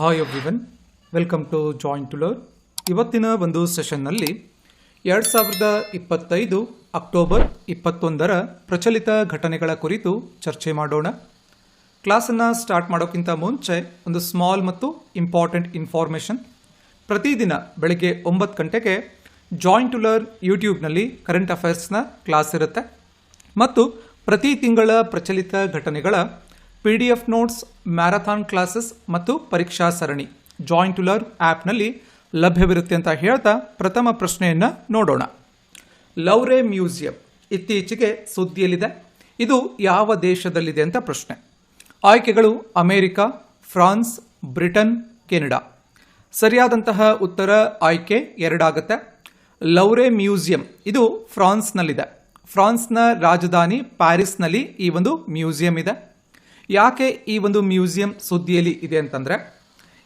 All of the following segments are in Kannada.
Hi everyone welcome to joint to learn ಇವತ್ತಿನ ಒಂದು ಸೆಷನ್ನಲ್ಲಿ ಎರಡು ಸಾವಿರದ ಇಪ್ಪತ್ತೈದು ಅಕ್ಟೋಬರ್ ಇಪ್ಪತ್ತೊಂದರ ಪ್ರಚಲಿತ ಘಟನೆಗಳ ಕುರಿತು ಚರ್ಚೆ ಮಾಡೋಣ. ಕ್ಲಾಸನ್ನು ಸ್ಟಾರ್ಟ್ ಮಾಡೋಕ್ಕಿಂತ ಮುಂಚೆ ಒಂದು ಸ್ಮಾಲ್ ಮತ್ತು ಇಂಪಾರ್ಟೆಂಟ್ ಇನ್ಫಾರ್ಮೇಷನ್ ಪ್ರತಿದಿನ ಬೆಳಗ್ಗೆ ಒಂಬತ್ತು ಗಂಟೆಗೆ ಜಾಯಿಂಟ್ ಟು ಲರ್ ಯೂಟ್ಯೂಬ್ನಲ್ಲಿ ಕರೆಂಟ್ ಅಫೇರ್ಸ್ನ ಕ್ಲಾಸ್ ಇರುತ್ತೆ. ಮತ್ತು ಪ್ರತಿ ತಿಂಗಳ ಪ್ರಚಲಿತ ಘಟನೆಗಳ P D F notes marathon classes ಮತ್ತು ಪರೀಕ್ಷಾ ಸರಣಿ. ಜಾಯಿಂಟ್ ಟು ಲರ್ನ್ ಆ್ಯಪ್ನಲ್ಲಿ ಲಭ್ಯವಿರುತ್ತೆ ಅಂತ ಹೇಳ್ತಾ ಪ್ರಥಮ ಪ್ರಶ್ನೆಯನ್ನು ನೋಡೋಣ. ಲೌರೆ ಮ್ಯೂಸಿಯಂ ಇತ್ತೀಚೆಗೆ ಸುದ್ದಿಯಲ್ಲಿದೆ. ಇದು ಯಾವ ದೇಶದಲ್ಲಿದೆ ಅಂತ ಪ್ರಶ್ನೆ. ಆಯ್ಕೆಗಳು ಅಮೆರಿಕ, ಫ್ರಾನ್ಸ್, ಬ್ರಿಟನ್, ಕೆನಡಾ. ಸರಿಯಾದಂತಹ ಉತ್ತರ ಆಯ್ಕೆ ಎರಡಾಗುತ್ತೆ. ಲೌರೆ ಮ್ಯೂಸಿಯಂ ಇದು ಫ್ರಾನ್ಸ್ನಲ್ಲಿದೆ. ಫ್ರಾನ್ಸ್ನ ರಾಜಧಾನಿ ಪ್ಯಾರಿಸ್ನಲ್ಲಿ ಈ ಒಂದು ಮ್ಯೂಸಿಯಂ ಇದೆ. ಯಾಕೆ ಈ ಒಂದು ಮ್ಯೂಸಿಯಂ ಸುದ್ದಿಯಲ್ಲಿ ಇದೆ ಅಂತಂದರೆ,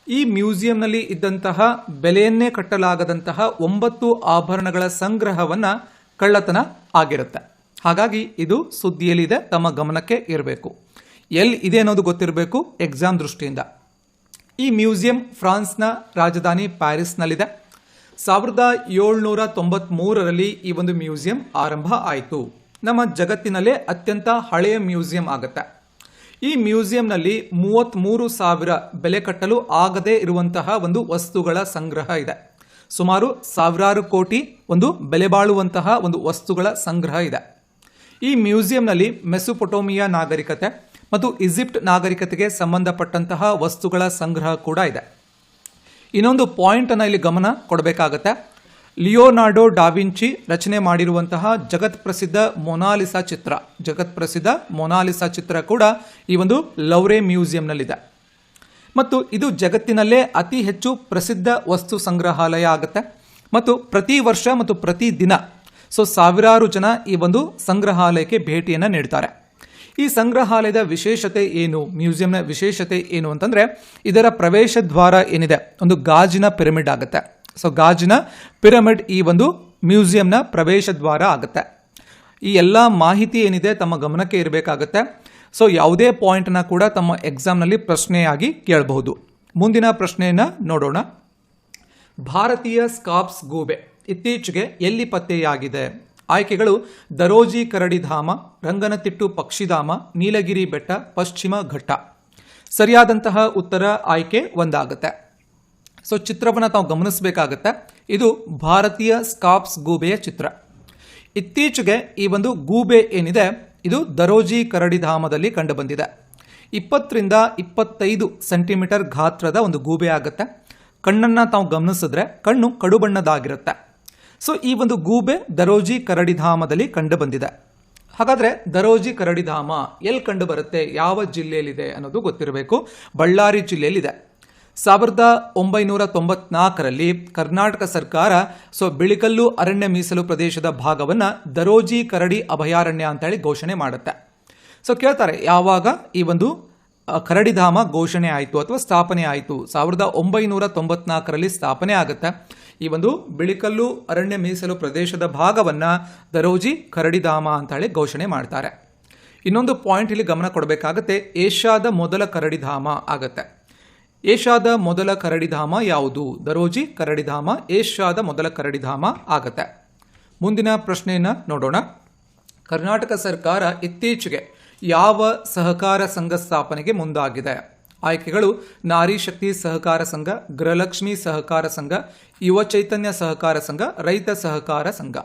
ಈ ಮ್ಯೂಸಿಯಂನಲ್ಲಿ ಇದ್ದಂತಹ ಬೆಲೆಯನ್ನೇ ಕಟ್ಟಲಾಗದಂತಹ ಒಂಬತ್ತು ಆಭರಣಗಳ ಸಂಗ್ರಹವನ್ನು ಕಳ್ಳತನ ಆಗಿರುತ್ತೆ. ಹಾಗಾಗಿ ಇದು ಸುದ್ದಿಯಲ್ಲಿದೆ, ತಮ್ಮ ಗಮನಕ್ಕೆ ಇರಬೇಕು. ಎಲ್ಲಿ ಇದೆ ಅನ್ನೋದು ಗೊತ್ತಿರಬೇಕು ಎಕ್ಸಾಮ್ ದೃಷ್ಟಿಯಿಂದ. ಈ ಮ್ಯೂಸಿಯಂ ಫ್ರಾನ್ಸ್ನ ರಾಜಧಾನಿ ಪ್ಯಾರಿಸ್ನಲ್ಲಿದೆ. ಸಾವಿರದ ಏಳ್ನೂರ ತೊಂಬತ್ಮೂರರಲ್ಲಿ ಈ ಒಂದು ಮ್ಯೂಸಿಯಂ ಆರಂಭ ಆಯಿತು. ನಮ್ಮ ಜಗತ್ತಿನಲ್ಲೇ ಅತ್ಯಂತ ಹಳೆಯ ಮ್ಯೂಸಿಯಂ ಆಗುತ್ತೆ. ಈ ಮ್ಯೂಸಿಯಂನಲ್ಲಿ ಮೂವತ್ತ್ಮೂರು ಸಾವಿರ ಬೆಲೆ ಕಟ್ಟಲು ಆಗದೇ ಇರುವಂತಹ ಒಂದು ವಸ್ತುಗಳ ಸಂಗ್ರಹ ಇದೆ. ಸುಮಾರು ಸಾವಿರಾರು ಕೋಟಿ ಒಂದು ಬೆಲೆ ಬಾಳುವಂತಹ ಒಂದು ವಸ್ತುಗಳ ಸಂಗ್ರಹ ಇದೆ. ಈ ಮ್ಯೂಸಿಯಂನಲ್ಲಿ ಮೆಸುಪೊಟೋಮಿಯಾ ನಾಗರಿಕತೆ ಮತ್ತು ಈಜಿಪ್ಟ್ ನಾಗರಿಕತೆಗೆ ಸಂಬಂಧಪಟ್ಟಂತಹ ವಸ್ತುಗಳ ಸಂಗ್ರಹ ಕೂಡ ಇದೆ. ಇನ್ನೊಂದು ಪಾಯಿಂಟನ್ನು ಇಲ್ಲಿ ಗಮನ ಕೊಡಬೇಕಾಗತ್ತೆ. ಲಿಯೋನಾರ್ಡೋ ಡಾವಿಂಚಿ ರಚನೆ ಮಾಡಿರುವಂತಹ ಜಗತ್ ಪ್ರಸಿದ್ಧ ಮೊನಾಲಿಸಾ ಚಿತ್ರ. ಜಗತ್ ಪ್ರಸಿದ್ಧ ಮೊನಾಲಿಸಾ ಚಿತ್ರ ಕೂಡ ಈ ಒಂದು ಲೌರೆ ಮ್ಯೂಸಿಯಂನಲ್ಲಿದೆ. ಮತ್ತು ಇದು ಜಗತ್ತಿನಲ್ಲೇ ಅತಿ ಹೆಚ್ಚು ಪ್ರಸಿದ್ಧ ವಸ್ತು ಸಂಗ್ರಹಾಲಯ ಆಗುತ್ತೆ. ಮತ್ತು ಪ್ರತಿ ವರ್ಷ ಮತ್ತು ಪ್ರತಿ ದಿನ ಸೊ ಸಾವಿರಾರು ಜನ ಈ ಒಂದು ಸಂಗ್ರಹಾಲಯಕ್ಕೆ ಭೇಟಿಯನ್ನು ನೀಡ್ತಾರೆ. ಈ ಸಂಗ್ರಹಾಲಯದ ವಿಶೇಷತೆ ಏನು, ಮ್ಯೂಸಿಯಂನ ವಿಶೇಷತೆ ಏನು ಅಂತಂದರೆ ಇದರ ಪ್ರವೇಶ ದ್ವಾರ ಏನಿದೆ, ಒಂದು ಗಾಜಿನ ಪಿರಮಿಡ್ ಆಗುತ್ತೆ. ಸೊ ಗಾಜಿನ ಪಿರಮಿಡ್ ಈ ಒಂದು ಮ್ಯೂಸಿಯಂನ ಪ್ರವೇಶ ದ್ವಾರ ಆಗುತ್ತೆ. ಈ ಎಲ್ಲ ಮಾಹಿತಿ ಏನಿದೆ ತಮ್ಮ ಗಮನಕ್ಕೆ ಇರಬೇಕಾಗತ್ತೆ. ಸೊ ಯಾವುದೇ ಪಾಯಿಂಟ್ನ ಕೂಡ ತಮ್ಮ ಎಕ್ಸಾಮ್ನಲ್ಲಿ ಪ್ರಶ್ನೆಯಾಗಿ ಕೇಳಬಹುದು. ಮುಂದಿನ ಪ್ರಶ್ನೆಯನ್ನ ನೋಡೋಣ. ಭಾರತೀಯ ಸ್ಕಾಪ್ಸ್ ಗೂಬೆ ಇತ್ತೀಚೆಗೆ ಎಲ್ಲಿ ಪತ್ತೆಯಾಗಿದೆ? ಆಯ್ಕೆಗಳು ದರೋಜಿ ಕರಡಿಧಾಮ ರಂಗನತಿಟ್ಟು ಪಕ್ಷಿಧಾಮ, ನೀಲಗಿರಿ ಬೆಟ್ಟ, ಪಶ್ಚಿಮ ಘಟ್ಟ. ಸರಿಯಾದಂತಹ ಉತ್ತರ ಆಯ್ಕೆ ಒಂದಾಗುತ್ತೆ. ಸೊ ಚಿತ್ರವನ್ನು ತಾವು ಗಮನಿಸಬೇಕಾಗತ್ತೆ. ಇದು ಭಾರತೀಯ ಸ್ಕಾಪ್ಸ್ ಗೂಬೆಯ ಚಿತ್ರ. ಇತ್ತೀಚೆಗೆ ಈ ಒಂದು ಗೂಬೆ ಏನಿದೆ, ಇದು ದರೋಜಿ ಕರಡಿಧಾಮದಲ್ಲಿ ಕಂಡುಬಂದಿದೆ. ಇಪ್ಪತ್ತರಿಂದ ಇಪ್ಪತ್ತೈದು ಸೆಂಟಿಮೀಟರ್ ಗಾತ್ರದ ಒಂದು ಗೂಬೆ ಆಗುತ್ತೆ. ಕಣ್ಣನ್ನು ತಾವು ಗಮನಿಸಿದ್ರೆ ಕಣ್ಣು ಕಡು ಬಣ್ಣದಾಗಿರುತ್ತೆ ಸೊ ಈ ಒಂದು ಗೂಬೆ ದರೋಜಿ ಕರಡಿಧಾಮದಲ್ಲಿ ಕಂಡುಬಂದಿದೆ. ಹಾಗಾದರೆ ಹಾಗಾದ್ರೆ ದರೋಜಿ ಕರಡಿಧಾಮ ಎಲ್ಲಿ ಕಂಡುಬರುತ್ತೆ, ಯಾವ ಜಿಲ್ಲೆಯಲ್ಲಿದೆ ಅನ್ನೋದು ಗೊತ್ತಿರಬೇಕು. ಬಳ್ಳಾರಿ ಜಿಲ್ಲೆಯಲ್ಲಿದೆ. ಸಾವಿರದ ಒಂಬೈನೂರ ತೊಂಬತ್ನಾಲ್ಕರಲ್ಲಿ ಕರ್ನಾಟಕ ಸರ್ಕಾರ ಸೊ ಬಿಳಿಕಲ್ಲು ಅರಣ್ಯ ಮೀಸಲು ಪ್ರದೇಶದ ಭಾಗವನ್ನು ದರೋಜಿ ಕರಡಿ ಅಭಯಾರಣ್ಯ ಅಂತೇಳಿ ಘೋಷಣೆ ಮಾಡುತ್ತೆ. ಸೊ ಕೇಳ್ತಾರೆ, ಯಾವಾಗ ಈ ಒಂದು ಕರಡಿಧಾಮ ಘೋಷಣೆ ಆಯಿತು ಅಥವಾ ಸ್ಥಾಪನೆ ಆಯಿತು? ಸಾವಿರದ ಒಂಬೈನೂರ ತೊಂಬತ್ನಾಲ್ಕರಲ್ಲಿ ಸ್ಥಾಪನೆ ಆಗುತ್ತೆ. ಈ ಒಂದು ಬಿಳಿಕಲ್ಲು ಅರಣ್ಯ ಮೀಸಲು ಪ್ರದೇಶದ ಭಾಗವನ್ನು ದರೋಜಿ ಕರಡಿಧಾಮ ಅಂತ ಹೇಳಿ ಘೋಷಣೆ ಮಾಡ್ತಾರೆ. ಇನ್ನೊಂದು ಪಾಯಿಂಟ್ ಇಲ್ಲಿ ಗಮನ ಕೊಡಬೇಕಾಗತ್ತೆ, ಏಷ್ಯಾದ ಮೊದಲ ಕರಡಿಧಾಮ ಆಗತ್ತೆ. ಏಷ್ಯಾದ ಮೊದಲ ಕರಡಿಧಾಮ ಯಾವುದು? ದರೋಜಿ ಕರಡಿಧಾಮ, ಏಷ್ಯಾದ ಮೊದಲ ಕರಡಿಧಾಮ ಆಗತ್ತೆ. ಮುಂದಿನ ಪ್ರಶ್ನೆಯನ್ನು ನೋಡೋಣ. ಕರ್ನಾಟಕ ಸರ್ಕಾರ ಇತ್ತೀಚೆಗೆ ಯಾವ ಸಹಕಾರ ಸಂಘ ಸ್ಥಾಪನೆಗೆ ಮುಂದಾಗಿದೆ? ಆಯ್ಕೆಗಳು, ನಾರಿ ಶಕ್ತಿ ಸಹಕಾರ ಸಂಘ, ಗೃಹಲಕ್ಷ್ಮಿ ಸಹಕಾರ ಸಂಘ, ಯುವ ಚೈತನ್ಯ ಸಹಕಾರ ಸಂಘ, ರೈತ ಸಹಕಾರ ಸಂಘ.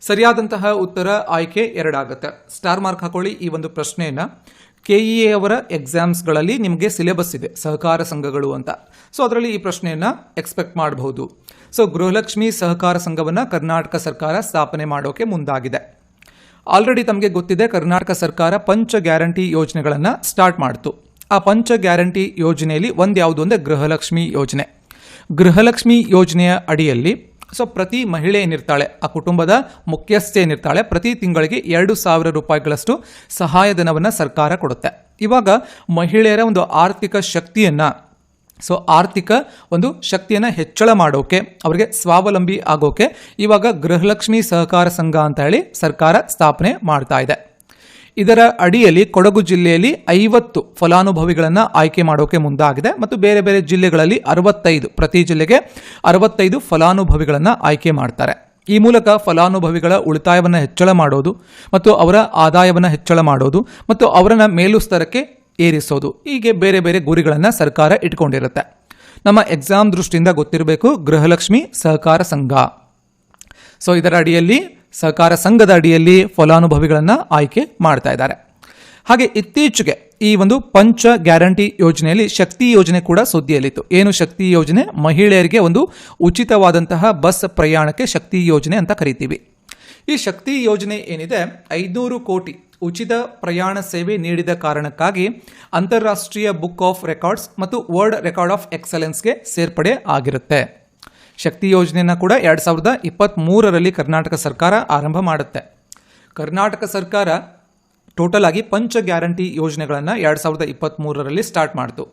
ಸರಿಯಾದಂತಹ ಉತ್ತರ ಆಯ್ಕೆ ಎರಡಾಗುತ್ತೆ. ಸ್ಟಾರ್ ಮಾರ್ಕ್ ಹಾಕೊಳ್ಳಿ ಈ ಒಂದು ಪ್ರಶ್ನೆಯನ್ನು. ಕೆ ಇ ಎ ಅವರ ಎಕ್ಸಾಮ್ಸ್ಗಳಲ್ಲಿ ನಿಮಗೆ ಸಿಲೆಬಸ್ ಇದೆ, ಸಹಕಾರ ಸಂಘಗಳು ಅಂತ. ಸೊ ಅದರಲ್ಲಿ ಈ ಪ್ರಶ್ನೆಯನ್ನು ಎಕ್ಸ್ಪೆಕ್ಟ್ ಮಾಡಬಹುದು. ಸೊ ಗೃಹಲಕ್ಷ್ಮಿ ಸಹಕಾರ ಸಂಘವನ್ನು ಕರ್ನಾಟಕ ಸರ್ಕಾರ ಸ್ಥಾಪನೆ ಮಾಡೋಕೆ ಮುಂದಾಗಿದೆ. ಆಲ್ರೆಡಿ ತಮಗೆ ಗೊತ್ತಿದೆ, ಕರ್ನಾಟಕ ಸರ್ಕಾರ ಪಂಚ ಗ್ಯಾರಂಟಿ ಯೋಜನೆಗಳನ್ನು ಸ್ಟಾರ್ಟ್ ಮಾಡಿತು. ಆ ಪಂಚ ಗ್ಯಾರಂಟಿ ಯೋಜನೆಯಲ್ಲಿ ಒಂದು ಯಾವುದು ಅಂದರೆ ಗೃಹಲಕ್ಷ್ಮಿ ಯೋಜನೆ. ಗೃಹಲಕ್ಷ್ಮಿ ಯೋಜನೆಯ ಅಡಿಯಲ್ಲಿ ಸೊ ಪ್ರತಿ ಮಹಿಳೆ ಏನಿರ್ತಾಳೆ, ಆ ಕುಟುಂಬದ ಮುಖ್ಯಸ್ಥೆ ಏನಿರ್ತಾಳೆ, ಪ್ರತಿ ತಿಂಗಳಿಗೆ ಎರಡು ಸಾವಿರ ರೂಪಾಯಿಗಳಷ್ಟು ಸಹಾಯಧನವನ್ನು ಸರ್ಕಾರ ಕೊಡುತ್ತೆ. ಇವಾಗ ಮಹಿಳೆಯರ ಒಂದು ಆರ್ಥಿಕ ಶಕ್ತಿಯನ್ನು, ಸೊ ಆರ್ಥಿಕ ಒಂದು ಶಕ್ತಿಯನ್ನು ಹೆಚ್ಚಳ ಮಾಡೋಕೆ, ಅವರಿಗೆ ಸ್ವಾವಲಂಬಿ ಆಗೋಕೆ ಇವಾಗ ಗೃಹಲಕ್ಷ್ಮಿ ಸಹಕಾರ ಸಂಘ ಅಂತ ಹೇಳಿ ಸರ್ಕಾರ ಸ್ಥಾಪನೆ ಮಾಡ್ತಾ ಇದೆ. ಇದರ ಅಡಿಯಲ್ಲಿ ಕೊಡಗು ಜಿಲ್ಲೆಯಲ್ಲಿ ಐವತ್ತು ಫಲಾನುಭವಿಗಳನ್ನು ಆಯ್ಕೆ ಮಾಡೋಕೆ ಮುಂದಾಗಿದೆ ಮತ್ತು ಬೇರೆ ಬೇರೆ ಜಿಲ್ಲೆಗಳಲ್ಲಿ ಅರವತ್ತೈದು, ಪ್ರತಿ ಜಿಲ್ಲೆಗೆ ಅರವತ್ತೈದು ಫಲಾನುಭವಿಗಳನ್ನು ಆಯ್ಕೆ ಮಾಡ್ತಾರೆ. ಈ ಮೂಲಕ ಫಲಾನುಭವಿಗಳ ಉಳಿತಾಯವನ್ನು ಹೆಚ್ಚಳ ಮಾಡೋದು ಮತ್ತು ಅವರ ಆದಾಯವನ್ನು ಹೆಚ್ಚಳ ಮಾಡೋದು ಮತ್ತು ಅವರನ್ನ ಮೇಲುಸ್ತರಕ್ಕೆ ಏರಿಸೋದು, ಹೀಗೆ ಬೇರೆ ಬೇರೆ ಗುರಿಗಳನ್ನು ಸರ್ಕಾರ ಇಟ್ಕೊಂಡಿರುತ್ತೆ. ನಮ್ಮ ಎಕ್ಸಾಮ್ ದೃಷ್ಟಿಯಿಂದ ಗೊತ್ತಿರಬೇಕು, ಗೃಹಲಕ್ಷ್ಮಿ ಸಹಕಾರ ಸಂಘ. ಸೊ ಇದರ ಅಡಿಯಲ್ಲಿ ಸಹಕಾರ ಸಂಘದ ಅಡಿಯಲ್ಲಿ ಫಲಾನುಭವಿಗಳನ್ನು ಆಯ್ಕೆ ಮಾಡ್ತಾ ಇದ್ದಾರೆ. ಹಾಗೆ ಇತ್ತೀಚೆಗೆ ಈ ಒಂದು ಪಂಚ ಗ್ಯಾರಂಟಿ ಯೋಜನೆಯಲ್ಲಿ ಶಕ್ತಿ ಯೋಜನೆ ಕೂಡ ಸುದ್ದಿಯಲ್ಲಿತ್ತು. ಏನು ಶಕ್ತಿ ಯೋಜನೆ? ಮಹಿಳೆಯರಿಗೆ ಒಂದು ಉಚಿತವಾದಂತಹ ಬಸ್ ಪ್ರಯಾಣಕ್ಕೆ ಶಕ್ತಿ ಯೋಜನೆ ಅಂತ ಕರಿತೀವಿ. ಈ ಶಕ್ತಿ ಯೋಜನೆ ಏನಿದೆ? ಐದುನೂರು ಕೋಟಿ ಉಚಿತ ಪ್ರಯಾಣ ಸೇವೆ ನೀಡಿದ ಕಾರಣಕ್ಕಾಗಿ ಅಂತಾರಾಷ್ಟ್ರೀಯ ಬುಕ್ ಆಫ್ ರೆಕಾರ್ಡ್ಸ್ ಮತ್ತು ವರ್ಲ್ಡ್ ರೆಕಾರ್ಡ್ ಆಫ್ ಎಕ್ಸಲೆನ್ಸ್ಗೆ ಸೇರ್ಪಡೆ ಆಗಿರುತ್ತೆ. ಶಕ್ತಿ ಯೋಜನೆಯನ್ನು ಕೂಡ ಎರಡು ಸಾವಿರದ ಇಪ್ಪತ್ತ್ಮೂರರಲ್ಲಿ ಕರ್ನಾಟಕ ಸರ್ಕಾರ ಆರಂಭ ಮಾಡುತ್ತೆ. ಕರ್ನಾಟಕ ಸರ್ಕಾರ ಟೋಟಲ್ ಆಗಿ ಪಂಚ ಗ್ಯಾರಂಟಿ ಯೋಜನೆಗಳನ್ನು ಎರಡು ಸಾವಿರದ ಇಪ್ಪತ್ತ್ಮೂರರಲ್ಲಿ ಸ್ಟಾರ್ಟ್ ಮಾಡ್ತು.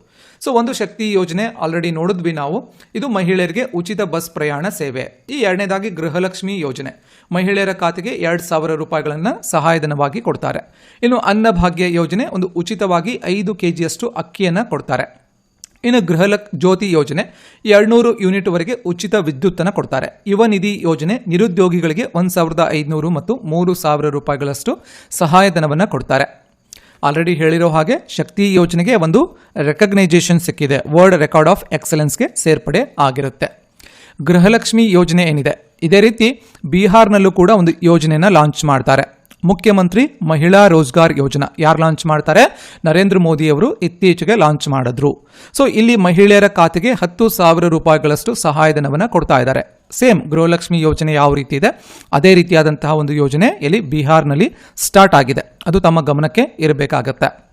ಸೊ ಒಂದು ಶಕ್ತಿ ಯೋಜನೆ ಆಲ್ರೆಡಿ ನೋಡಿದ್ವಿ ನಾವು. ಇದು ಮಹಿಳೆಯರಿಗೆ ಉಚಿತ ಬಸ್ ಪ್ರಯಾಣ ಸೇವೆ. ಈ ಎರಡನೇದಾಗಿ ಗೃಹಲಕ್ಷ್ಮಿ ಯೋಜನೆ. ಮಹಿಳೆಯರ ಖಾತೆಗೆ ಎರಡು ಸಾವಿರ ರೂಪಾಯಿಗಳನ್ನು ಸಹಾಯಧನವಾಗಿ ಕೊಡ್ತಾರೆ. ಇನ್ನು ಅನ್ನಭಾಗ್ಯ ಯೋಜನೆ ಒಂದು ಉಚಿತವಾಗಿ ಐದು ಕೆ ಜಿಯಷ್ಟು ಅಕ್ಕಿಯನ್ನು ಕೊಡ್ತಾರೆ. ಇನ್ನು ಗೃಹಲಕ್ ಜ್ಯೋತಿ ಯೋಜನೆ ಎರಡ್ನೂರು ಯೂನಿಟ್ವರೆಗೆ ಉಚಿತ ವಿದ್ಯುತ್ತನ್ನು ಕೊಡ್ತಾರೆ. ಯುವ ನಿಧಿ ಯೋಜನೆ ನಿರುದ್ಯೋಗಿಗಳಿಗೆ ಒಂದು ಸಾವಿರದ ಐದುನೂರು ಮತ್ತು ಮೂರು ಸಾವಿರ ರೂಪಾಯಿಗಳಷ್ಟು ಸಹಾಯಧನವನ್ನು ಕೊಡ್ತಾರೆ. ಆಲ್ರೆಡಿ ಹೇಳಿರೋ ಹಾಗೆ ಶಕ್ತಿ ಯೋಜನೆಗೆ ಒಂದು ರೆಕಗ್ನೈಸೇಷನ್ ಸಿಕ್ಕಿದೆ. ವರ್ಲ್ಡ್ ರೆಕಾರ್ಡ್ ಆಫ್ ಎಕ್ಸಲೆನ್ಸ್ಗೆ ಸೇರ್ಪಡೆ ಆಗಿರುತ್ತೆ. ಗೃಹಲಕ್ಷ್ಮಿ ಯೋಜನೆ ಏನಿದೆ? ಇದೇ ರೀತಿ ಬಿಹಾರ್ನಲ್ಲೂ ಕೂಡ ಒಂದು ಯೋಜನೆಯನ್ನು ಲಾಂಚ್ ಮಾಡ್ತಾರೆ. ಮುಖ್ಯಮಂತ್ರಿ ಮಹಿಳಾ ರೋಜ್ಗಾರ್ ಯೋಜನಾ ಯಾರು ಲಾಂಚ್ ಮಾಡ್ತಾರೆ? ನರೇಂದ್ರ ಮೋದಿ ಅವರು ಇತ್ತೀಚೆಗೆ ಲಾಂಚ್ ಮಾಡಿದ್ರು. ಸೊ ಇಲ್ಲಿ ಮಹಿಳೆಯರ ಖಾತೆಗೆ ಹತ್ತು ಸಾವಿರ ರೂಪಾಯಿಗಳಷ್ಟು ಸಹಾಯಧನವನ್ನು ಕೊಡ್ತಾ ಇದ್ದಾರೆ. ಸೇಮ್ ಗೃಹಲಕ್ಷ್ಮಿ ಯೋಜನೆ ಯಾವ ರೀತಿ ಇದೆ? ಅದೇ ರೀತಿಯಾದಂತಹ ಒಂದು ಯೋಜನೆ ಇಲ್ಲಿ ಬಿಹಾರ್ನಲ್ಲಿ ಸ್ಟಾರ್ಟ್ ಆಗಿದೆ. ಅದು ತಮ್ಮ ಗಮನಕ್ಕೆ ಇರಬೇಕಾಗತ್ತೆ.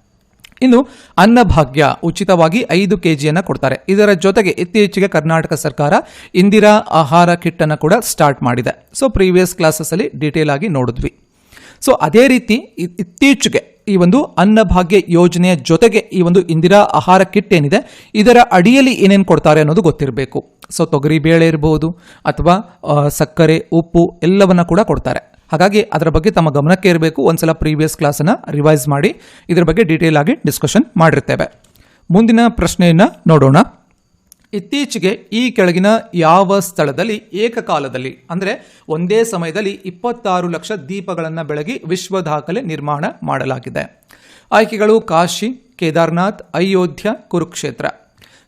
ಇನ್ನು, ಅನ್ನಭಾಗ್ಯ ಉಚಿತವಾಗಿ ಐದು ಕೆ ಜಿಯನ್ನು ಕೊಡ್ತಾರೆ. ಇದರ ಜೊತೆಗೆ ಇತ್ತೀಚೆಗೆ ಕರ್ನಾಟಕ ಸರ್ಕಾರ ಇಂದಿರಾ ಆಹಾರ ಕಿಟ್ಟನ್ನು ಕೂಡ ಸ್ಟಾರ್ಟ್ ಮಾಡಿದೆ. ಸೊ ಪ್ರೀವಿಯಸ್ ಕ್ಲಾಸಸ್ಸಲ್ಲಿ ಡೀಟೇಲ್ ಆಗಿ ನೋಡಿದ್ವಿ. ಸೊ ಅದೇ ರೀತಿ ಇತ್ತೀಚೆಗೆ ಈ ಒಂದು ಅನ್ನಭಾಗ್ಯ ಯೋಜನೆಯ ಜೊತೆಗೆ ಈ ಒಂದು ಇಂದಿರಾ ಆಹಾರ ಕಿಟ್ ಏನಿದೆ, ಇದರ ಅಡಿಯಲ್ಲಿ ಏನೇನು ಕೊಡ್ತಾರೆ ಅನ್ನೋದು ಗೊತ್ತಿರಬೇಕು. ಸೊ ತೊಗರಿ ಬೇಳೆ ಇರಬಹುದು ಅಥವಾ ಸಕ್ಕರೆ, ಉಪ್ಪು ಎಲ್ಲವನ್ನ ಕೂಡ ಕೊಡ್ತಾರೆ. ಹಾಗಾಗಿ ಅದರ ಬಗ್ಗೆ ತಮ್ಮ ಗಮನಕ್ಕೆ ಇರಬೇಕು. ಒಂದ್ಸಲ ಪ್ರೀವಿಯಸ್ ಕ್ಲಾಸನ್ನು ರಿವೈಸ್ ಮಾಡಿ ಇದರ ಬಗ್ಗೆ ಡೀಟೇಲ್ ಆಗಿ ಡಿಸ್ಕಷನ್ ಮಾಡಿರ್ತೇವೆ. ಮುಂದಿನ ಪ್ರಶ್ನೆಯನ್ನು ನೋಡೋಣ. ಇತ್ತೀಚೆಗೆ ಈ ಕೆಳಗಿನ ಯಾವ ಸ್ಥಳದಲ್ಲಿ ಏಕಕಾಲದಲ್ಲಿ, ಅಂದರೆ ಒಂದೇ ಸಮಯದಲ್ಲಿ ಇಪ್ಪತ್ತಾರು ಲಕ್ಷ ದೀಪಗಳನ್ನು ಬೆಳಗಿ ವಿಶ್ವ ದಾಖಲೆ ನಿರ್ಮಾಣ ಮಾಡಲಾಗಿದೆ. ಆಯ್ಕೆಗಳು ಕಾಶಿ, ಕೇದಾರ್ನಾಥ್, ಅಯೋಧ್ಯ, ಕುರುಕ್ಷೇತ್ರ.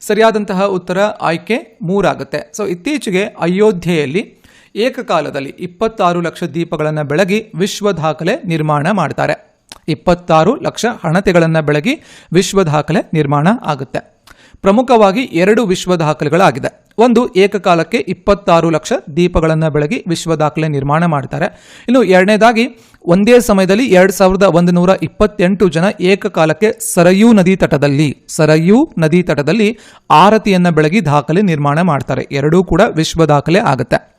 ಸರಿಯಾದಂತಹ ಉತ್ತರ ಆಯ್ಕೆ ಮೂರಾಗುತ್ತೆ. ಸೊ ಇತ್ತೀಚೆಗೆ ಅಯೋಧ್ಯೆಯಲ್ಲಿ ಏಕಕಾಲದಲ್ಲಿ ಇಪ್ಪತ್ತಾರು ಲಕ್ಷ ದೀಪಗಳನ್ನು ಬೆಳಗಿ ವಿಶ್ವ ದಾಖಲೆ ನಿರ್ಮಾಣ ಮಾಡ್ತಾರೆ. ಇಪ್ಪತ್ತಾರು ಲಕ್ಷ ಹಣತೆಗಳನ್ನು ಬೆಳಗಿ ವಿಶ್ವ ದಾಖಲೆ ನಿರ್ಮಾಣ ಆಗುತ್ತೆ. ಪ್ರಮುಖವಾಗಿ ಎರಡು ವಿಶ್ವ ದಾಖಲೆಗಳಾಗಿದೆ. ಒಂದು ಏಕಕಾಲಕ್ಕೆ ಇಪ್ಪತ್ತಾರು ಲಕ್ಷ ದೀಪಗಳನ್ನು ಬೆಳಗಿ ವಿಶ್ವ ದಾಖಲೆ ನಿರ್ಮಾಣ ಮಾಡ್ತಾರೆ. ಇನ್ನು ಎರಡನೇದಾಗಿ, ಒಂದೇ ಸಮಯದಲ್ಲಿ ಎರಡು ಸಾವಿರದ ಒಂದು ನೂರ ಇಪ್ಪತ್ತೆಂಟು ಜನ ಏಕಕಾಲಕ್ಕೆ ಸರಯೂ ನದಿ ತಟದಲ್ಲಿ, ಸರಯೂ ನದಿ ತಟದಲ್ಲಿ ಆರತಿಯನ್ನು ಬೆಳಗಿ ದಾಖಲೆ ನಿರ್ಮಾಣ ಮಾಡ್ತಾರೆ. ಎರಡೂ ಕೂಡ ವಿಶ್ವ ದಾಖಲೆ ಆಗುತ್ತೆ.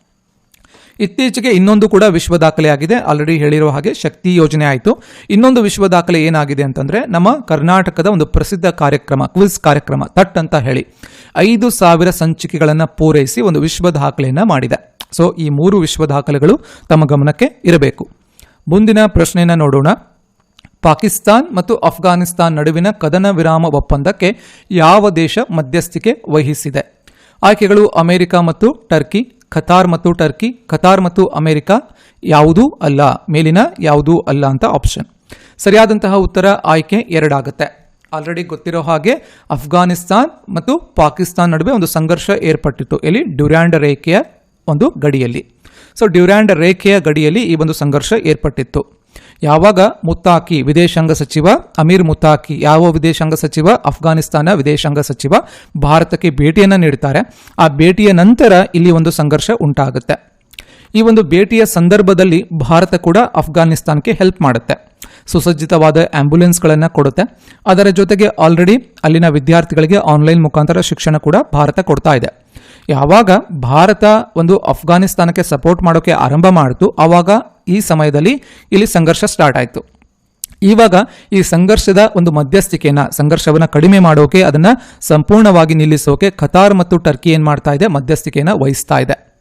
ಇತ್ತೀಚೆಗೆ ಇನ್ನೊಂದು ಕೂಡ ವಿಶ್ವ ದಾಖಲೆ ಆಗಿದೆ ಆಲ್ರೆಡಿ ಹೇಳಿರೋ ಹಾಗೆ ಶಕ್ತಿ ಯೋಜನೆ ಆಯಿತು. ಇನ್ನೊಂದು ವಿಶ್ವ ದಾಖಲೆ ಏನಾಗಿದೆ ಅಂತಂದ್ರೆ ನಮ್ಮ ಕರ್ನಾಟಕದ ಒಂದು ಪ್ರಸಿದ್ಧ ಕಾರ್ಯಕ್ರಮ, ಕ್ವಿಜ್ ಕಾರ್ಯಕ್ರಮ ತಟ್ ಅಂತ ಹೇಳಿ ಐದು ಸಾವಿರ ಸಂಚಿಕೆಗಳನ್ನು ಪೂರೈಸಿ ಒಂದು ವಿಶ್ವ ದಾಖಲೆಯನ್ನು ಮಾಡಿದೆ. ಸೊ ಈ ಮೂರು ವಿಶ್ವ ದಾಖಲೆಗಳು ತಮ್ಮ ಗಮನಕ್ಕೆ ಇರಬೇಕು. ಮುಂದಿನ ಪ್ರಶ್ನೆಯನ್ನು ನೋಡೋಣ. ಪಾಕಿಸ್ತಾನ್ ಮತ್ತು ಅಫ್ಘಾನಿಸ್ತಾನ್ ನಡುವಿನ ಕದನ ವಿರಾಮ ಒಪ್ಪಂದಕ್ಕೆ ಯಾವ ದೇಶ ಮಧ್ಯಸ್ಥಿಕೆ ವಹಿಸಿದೆ? ಆಯ್ಕೆಗಳು ಅಮೆರಿಕ ಮತ್ತು ಟರ್ಕಿ ಖತಾರ್ ಮತ್ತು ಟರ್ಕಿ, ಖತಾರ್ ಮತ್ತು ಅಮೆರಿಕ ಯಾವುದೂ ಅಲ್ಲ, ಮೇಲಿನ ಯಾವುದೂ ಅಲ್ಲ ಅಂತ ಆಪ್ಷನ್ ಸರಿಯಾದಂತಹ ಉತ್ತರ ಆಯ್ಕೆ ಎರಡಾಗುತ್ತೆ. ಆಲ್ರೆಡಿ ಗೊತ್ತಿರೋ ಹಾಗೆ ಅಫ್ಘಾನಿಸ್ತಾನ್ ಮತ್ತು ಪಾಕಿಸ್ತಾನ್ ನಡುವೆ ಒಂದು ಸಂಘರ್ಷ ಏರ್ಪಟ್ಟಿತ್ತು. ಎಲ್ಲಿ? ಡ್ಯುರ್ಯಾಂಡ್ ರೇಖೆಯ ಒಂದು ಗಡಿಯಲ್ಲಿ. ಸೊ ಡ್ಯುರ್ಯಾಂಡ್ ರೇಖೆಯ ಗಡಿಯಲ್ಲಿ ಈ ಒಂದು ಸಂಘರ್ಷ ಏರ್ಪಟ್ಟಿತ್ತು. ಯಾವಾಗ ಮುತ್ತಾಕಿ ವಿದೇಶಾಂಗ ಸಚಿವ, ಅಮೀರ್ ಮುತ್ತಾಕಿ ಯಾವ ವಿದೇಶಾಂಗ ಸಚಿವ, ಅಫ್ಘಾನಿಸ್ತಾನ ವಿದೇಶಾಂಗ ಸಚಿವ ಭಾರತಕ್ಕೆ ಭೇಟಿಯನ್ನು ನೀಡುತ್ತಾರೆ ಆ ಭೇಟಿಯ ನಂತರ ಇಲ್ಲಿ ಒಂದು ಸಂಘರ್ಷ ಉಂಟಾಗುತ್ತೆ. ಈ ಒಂದು ಭೇಟಿಯ ಸಂದರ್ಭದಲ್ಲಿ ಭಾರತ ಕೂಡ ಅಫ್ಘಾನಿಸ್ತಾನಕ್ಕೆ ಹೆಲ್ಪ್ ಮಾಡುತ್ತೆ. ಸುಸಜ್ಜಿತವಾದ ಆಂಬ್ಯುಲೆನ್ಸ್ಗಳನ್ನು ಕೊಡುತ್ತೆ. ಅದರ ಜೊತೆಗೆ ಆಲ್ರೆಡಿ ಅಲ್ಲಿನ ವಿದ್ಯಾರ್ಥಿಗಳಿಗೆ ಆನ್ಲೈನ್ ಮುಖಾಂತರ ಶಿಕ್ಷಣ ಕೂಡ ಭಾರತ ಕೊಡ್ತಾ ಇದೆ. ಯಾವಾಗ ಭಾರತ ಒಂದು ಅಫ್ಘಾನಿಸ್ತಾನಕ್ಕೆ ಸಪೋರ್ಟ್ ಮಾಡೋಕೆ ಆರಂಭ ಮಾಡಿತು, ಆವಾಗ ಈ ಸಮಯದಲ್ಲಿ ಇಲ್ಲಿ ಸಂಘರ್ಷ ಸ್ಟಾರ್ಟ್ ಆಯಿತು. ಇವಾಗ ಈ ಸಂಘರ್ಷದ ಒಂದು ಮಧ್ಯಸ್ಥಿಕೆಯನ್ನು, ಸಂಘರ್ಷವನ್ನು ಕಡಿಮೆ ಮಾಡೋಕೆ, ಅದನ್ನು ಸಂಪೂರ್ಣವಾಗಿ ನಿಲ್ಲಿಸೋಕೆ ಖತಾರ್ ಮತ್ತು ಟರ್ಕಿ ಏನು ಮಾಡ್ತಾ ಇದೆ, ಮಧ್ಯಸ್ಥಿಕೆಯನ್ನು ವಹಿಸ್ತಾ ಇದೆ.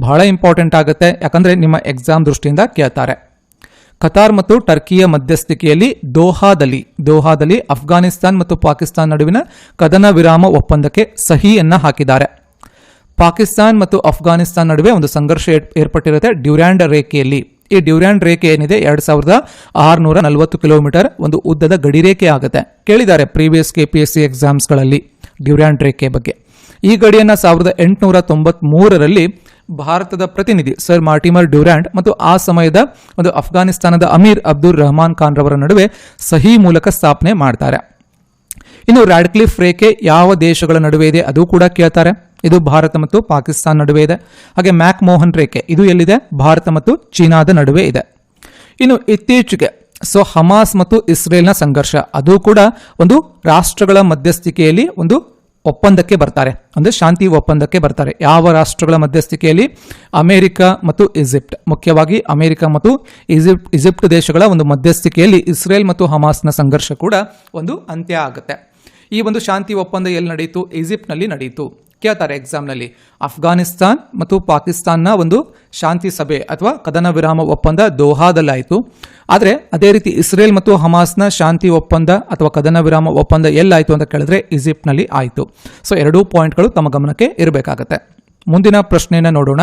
ಬಹಳ ಇಂಪಾರ್ಟೆಂಟ್ ಆಗುತ್ತೆ, ಯಾಕಂದರೆ ನಿಮ್ಮ ಎಕ್ಸಾಮ್ ದೃಷ್ಟಿಯಿಂದ ಕೇಳ್ತಾರೆ. ಖತಾರ್ ಮತ್ತು ಟರ್ಕಿಯ ಮಧ್ಯಸ್ಥಿಕೆಯಲ್ಲಿ ದೋಹಾದಲ್ಲಿ ದೋಹಾದಲ್ಲಿ ಅಫ್ಘಾನಿಸ್ತಾನ್ ಮತ್ತು ಪಾಕಿಸ್ತಾನ್ ನಡುವಿನ ಕದನ ವಿರಾಮ ಒಪ್ಪಂದಕ್ಕೆ ಸಹಿಯನ್ನು ಹಾಕಿದ್ದಾರೆ. ಪಾಕಿಸ್ತಾನ್ ಮತ್ತು ಅಫ್ಘಾನಿಸ್ತಾನ್ ನಡುವೆ ಒಂದು ಸಂಘರ್ಷ ಏರ್- ಏರ್ಪಟ್ಟಿರುತ್ತೆ ಡ್ಯೂರ್ಯಾಂಡ್ ರೇಖೆಯಲ್ಲಿ. ಈ ಡ್ಯೂರ್ಯಾಂಡ್ ರೇಖೆ ಏನಿದೆ? ಎರಡ್ ಸಾವಿರದ ಆರುನೂರ ನಲವತ್ತು ಕಿಲೋಮೀಟರ್ ಒಂದು ಉದ್ದದ ಗಡಿ ರೇಖೆ ಆಗುತ್ತೆ. ಕೇಳಿದ್ದಾರೆ previous K P S C ಎಕ್ಸಾಮ್ಸ್ಗಳಲ್ಲಿ Durand ರೇಖೆ ಬಗ್ಗೆ. ಈ ಗಡಿಯನ್ನು ಸಾವಿರದ ಎಂಟುನೂರ ತೊಂಬತ್ಮೂರರಲ್ಲಿ ಭಾರತದ ಪ್ರತಿನಿಧಿ ಸರ್ ಮಾರ್ಟಿಮರ್ ಡ್ಯೂರ್ಯಾಂಡ್ ಮತ್ತು ಆ ಸಮಯದ ಒಂದು ಅಫ್ಘಾನಿಸ್ತಾನದ ಅಮೀರ್ ಅಬ್ದುಲ್ ರಹಮಾನ್ ಖಾನ್ ರವರ ನಡುವೆ ಸಹಿ ಮೂಲಕ ಸ್ಥಾಪನೆ ಮಾಡ್ತಾರೆ. ಇನ್ನು ರ್ಯಾಡ್ಕ್ಲಿಫ್ ರೇಖೆ ಯಾವ ದೇಶಗಳ ನಡುವೆ ಇದೆ? ಅದು ಕೂಡ ಕೇಳ್ತಾರೆ. ಇದು ಭಾರತ ಮತ್ತು ಪಾಕಿಸ್ತಾನ ನಡುವೆ ಇದೆ. ಹಾಗೆ ಮ್ಯಾಕ್ ಮೋಹನ್ ರೇಖೆ, ಇದು ಎಲ್ಲಿದೆ? ಭಾರತ ಮತ್ತು ಚೀನಾದ ನಡುವೆ ಇದೆ. ಇನ್ನು ಇತ್ತೀಚೆಗೆ, ಸೊ ಹಮಾಸ್ ಮತ್ತು ಇಸ್ರೇಲ್ನ ಸಂಘರ್ಷ, ಅದು ಕೂಡ ಒಂದು ರಾಷ್ಟ್ರಗಳ ಮಧ್ಯಸ್ಥಿಕೆಯಲ್ಲಿ ಒಂದು ಒಪ್ಪಂದಕ್ಕೆ ಬರ್ತಾರೆ. ಅಂದರೆ ಶಾಂತಿ ಒಪ್ಪಂದಕ್ಕೆ ಬರ್ತಾರೆ. ಯಾವ ರಾಷ್ಟ್ರಗಳ ಮಧ್ಯಸ್ಥಿಕೆಯಲ್ಲಿ? ಅಮೆರಿಕ ಮತ್ತು ಈಜಿಪ್ಟ್. ಮುಖ್ಯವಾಗಿ ಅಮೆರಿಕ ಮತ್ತು ಈಜಿಪ್ಟ್ ಈಜಿಪ್ಟ್ ದೇಶಗಳ ಒಂದು ಮಧ್ಯಸ್ಥಿಕೆಯಲ್ಲಿ ಇಸ್ರೇಲ್ ಮತ್ತು ಹಮಾಸ್ನ ಸಂಘರ್ಷ ಕೂಡ ಒಂದು ಅಂತ್ಯ ಆಗುತ್ತೆ. ಈ ಒಂದು ಶಾಂತಿ ಒಪ್ಪಂದ ಎಲ್ಲಿ ನಡೆಯಿತು? ಈಜಿಪ್ಟ್ನಲ್ಲಿ ನಡೆಯಿತು. ಕೇಳ್ತಾರೆ ಎಕ್ಸಾಮ್ನಲ್ಲಿ ಅಫ್ಘಾನಿಸ್ತಾನ್ ಮತ್ತು ಪಾಕಿಸ್ತಾನ್ನ ಒಂದು ಶಾಂತಿ ಸಭೆ ಅಥವಾ ಕದನ ವಿರಾಮ ಒಪ್ಪಂದ ದೋಹಾದಲ್ಲಾಯಿತು ಆದರೆ ಅದೇ ರೀತಿ ಇಸ್ರೇಲ್ ಮತ್ತು ಹಮಾಸ್ನ ಶಾಂತಿ ಒಪ್ಪಂದ ಅಥವಾ ಕದನ ವಿರಾಮ ಒಪ್ಪಂದ ಎಲ್ಲಾಯಿತು ಅಂತ ಕೇಳಿದ್ರೆ ಈಜಿಪ್ಟ್ನಲ್ಲಿ ಆಯಿತು. ಸೊ ಎರಡೂ ಪಾಯಿಂಟ್ಗಳು ತಮ್ಮ ಗಮನಕ್ಕೆ ಇರಬೇಕಾಗತ್ತೆ. ಮುಂದಿನ ಪ್ರಶ್ನೆಯನ್ನು ನೋಡೋಣ.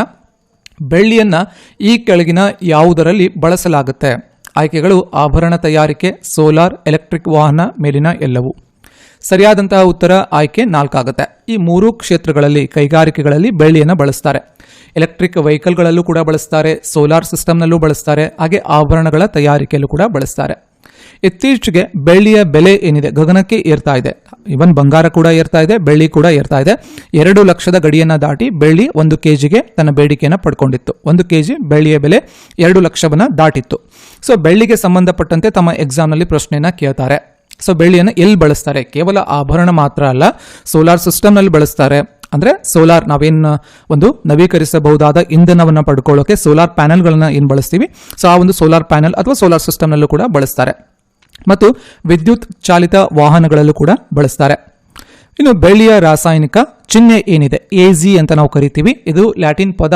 ಬೆಳ್ಳಿಯನ್ನ ಈ ಕೆಳಗಿನ ಯಾವುದರಲ್ಲಿ ಬಳಸಲಾಗುತ್ತೆ? ಆಯ್ಕೆಗಳು ಆಭರಣ ತಯಾರಿಕೆ, ಸೋಲಾರ್, ಎಲೆಕ್ಟ್ರಿಕ್ ವಾಹನ ಮೇಲಿನ ಎಲ್ಲವೂ. ಸರಿಯಾದಂತಹ ಉತ್ತರ ಆಯ್ಕೆ ನಾಲ್ಕಾಗುತ್ತೆ. ಈ ಮೂರು ಕ್ಷೇತ್ರಗಳಲ್ಲಿ ಕೈಗಾರಿಕೆಗಳಲ್ಲಿ ಬೆಳ್ಳಿಯನ್ನು ಬಳಸ್ತಾರೆ. ಎಲೆಕ್ಟ್ರಿಕ್ ವೆಹಿಕಲ್ಗಳಲ್ಲೂ ಕೂಡ ಬಳಸ್ತಾರೆ, ಸೋಲಾರ್ ಸಿಸ್ಟಮ್ನಲ್ಲೂ ಬಳಸ್ತಾರೆ, ಹಾಗೆ ಆಭರಣಗಳ ತಯಾರಿಕೆಯಲ್ಲೂ ಕೂಡ ಬಳಸ್ತಾರೆ. ಇತ್ತೀಚೆಗೆ ಬೆಳ್ಳಿಯ ಬೆಲೆ ಏನಿದೆ? ಗಗನಕ್ಕೆ ಏರ್ತಾ ಇದೆ. ಇವನ್ ಬಂಗಾರ ಕೂಡ ಏರ್ತಾ ಇದೆ, ಬೆಳ್ಳಿ ಕೂಡ ಏರ್ತಾ ಇದೆ. ಎರಡು ಲಕ್ಷದ ಗಡಿಯನ್ನು ದಾಟಿ ಬೆಳ್ಳಿ ಒಂದು ಕೆಜಿಗೆ ತನ್ನ ಬೇಡಿಕೆಯನ್ನು ಪಡ್ಕೊಂಡಿತ್ತು. ಒಂದು ಕೆಜಿ ಬೆಳ್ಳಿಯ ಬೆಲೆ ಎರಡು ಲಕ್ಷವನ್ನು ದಾಟಿತ್ತು. ಸೊ, ಬೆಳ್ಳಿಗೆ ಸಂಬಂಧಪಟ್ಟಂತೆ ತಮ್ಮ ಎಕ್ಸಾಮ್ನಲ್ಲಿ ಪ್ರಶ್ನೆಯನ್ನು ಕೇಳ್ತಾರೆ. ಸೊ ಬೆಳ್ಳಿಯನ್ನು ಎಲ್ಲಿ ಬಳಸ್ತಾರೆ? ಕೇವಲ ಆಭರಣ ಮಾತ್ರ ಅಲ್ಲ ಸೋಲಾರ್ ಸಿಸ್ಟಮ್ನಲ್ಲಿ ಬಳಸ್ತಾರೆ. ಅಂದರೆ ಸೋಲಾರ್ ನಾವೇನು, ಒಂದು ನವೀಕರಿಸಬಹುದಾದ ಇಂಧನವನ್ನು ಪಡ್ಕೊಳ್ಳೋಕೆ ಸೋಲಾರ್ ಪ್ಯಾನಲ್ಗಳನ್ನು ಏನು ಬಳಸ್ತೀವಿ? ಸೊ ಆ ಒಂದು ಸೋಲಾರ್ ಪ್ಯಾನೆಲ್ ಅಥವಾ ಸೋಲಾರ್ ಸಿಸ್ಟಮ್ನಲ್ಲೂ ಕೂಡ ಬಳಸ್ತಾರೆ. ಮತ್ತು ವಿದ್ಯುತ್ ಚಾಲಿತ ವಾಹನಗಳಲ್ಲೂ ಕೂಡ ಬಳಸ್ತಾರೆ. ಇನ್ನು ಬೆಳ್ಳಿಯ ರಾಸಾಯನಿಕ ಚಿಹ್ನೆ ಏನಿದೆ? ಎ ಜಿ ಅಂತ ನಾವು ಕರಿತೀವಿ. ಇದು ಲ್ಯಾಟಿನ್ ಪದ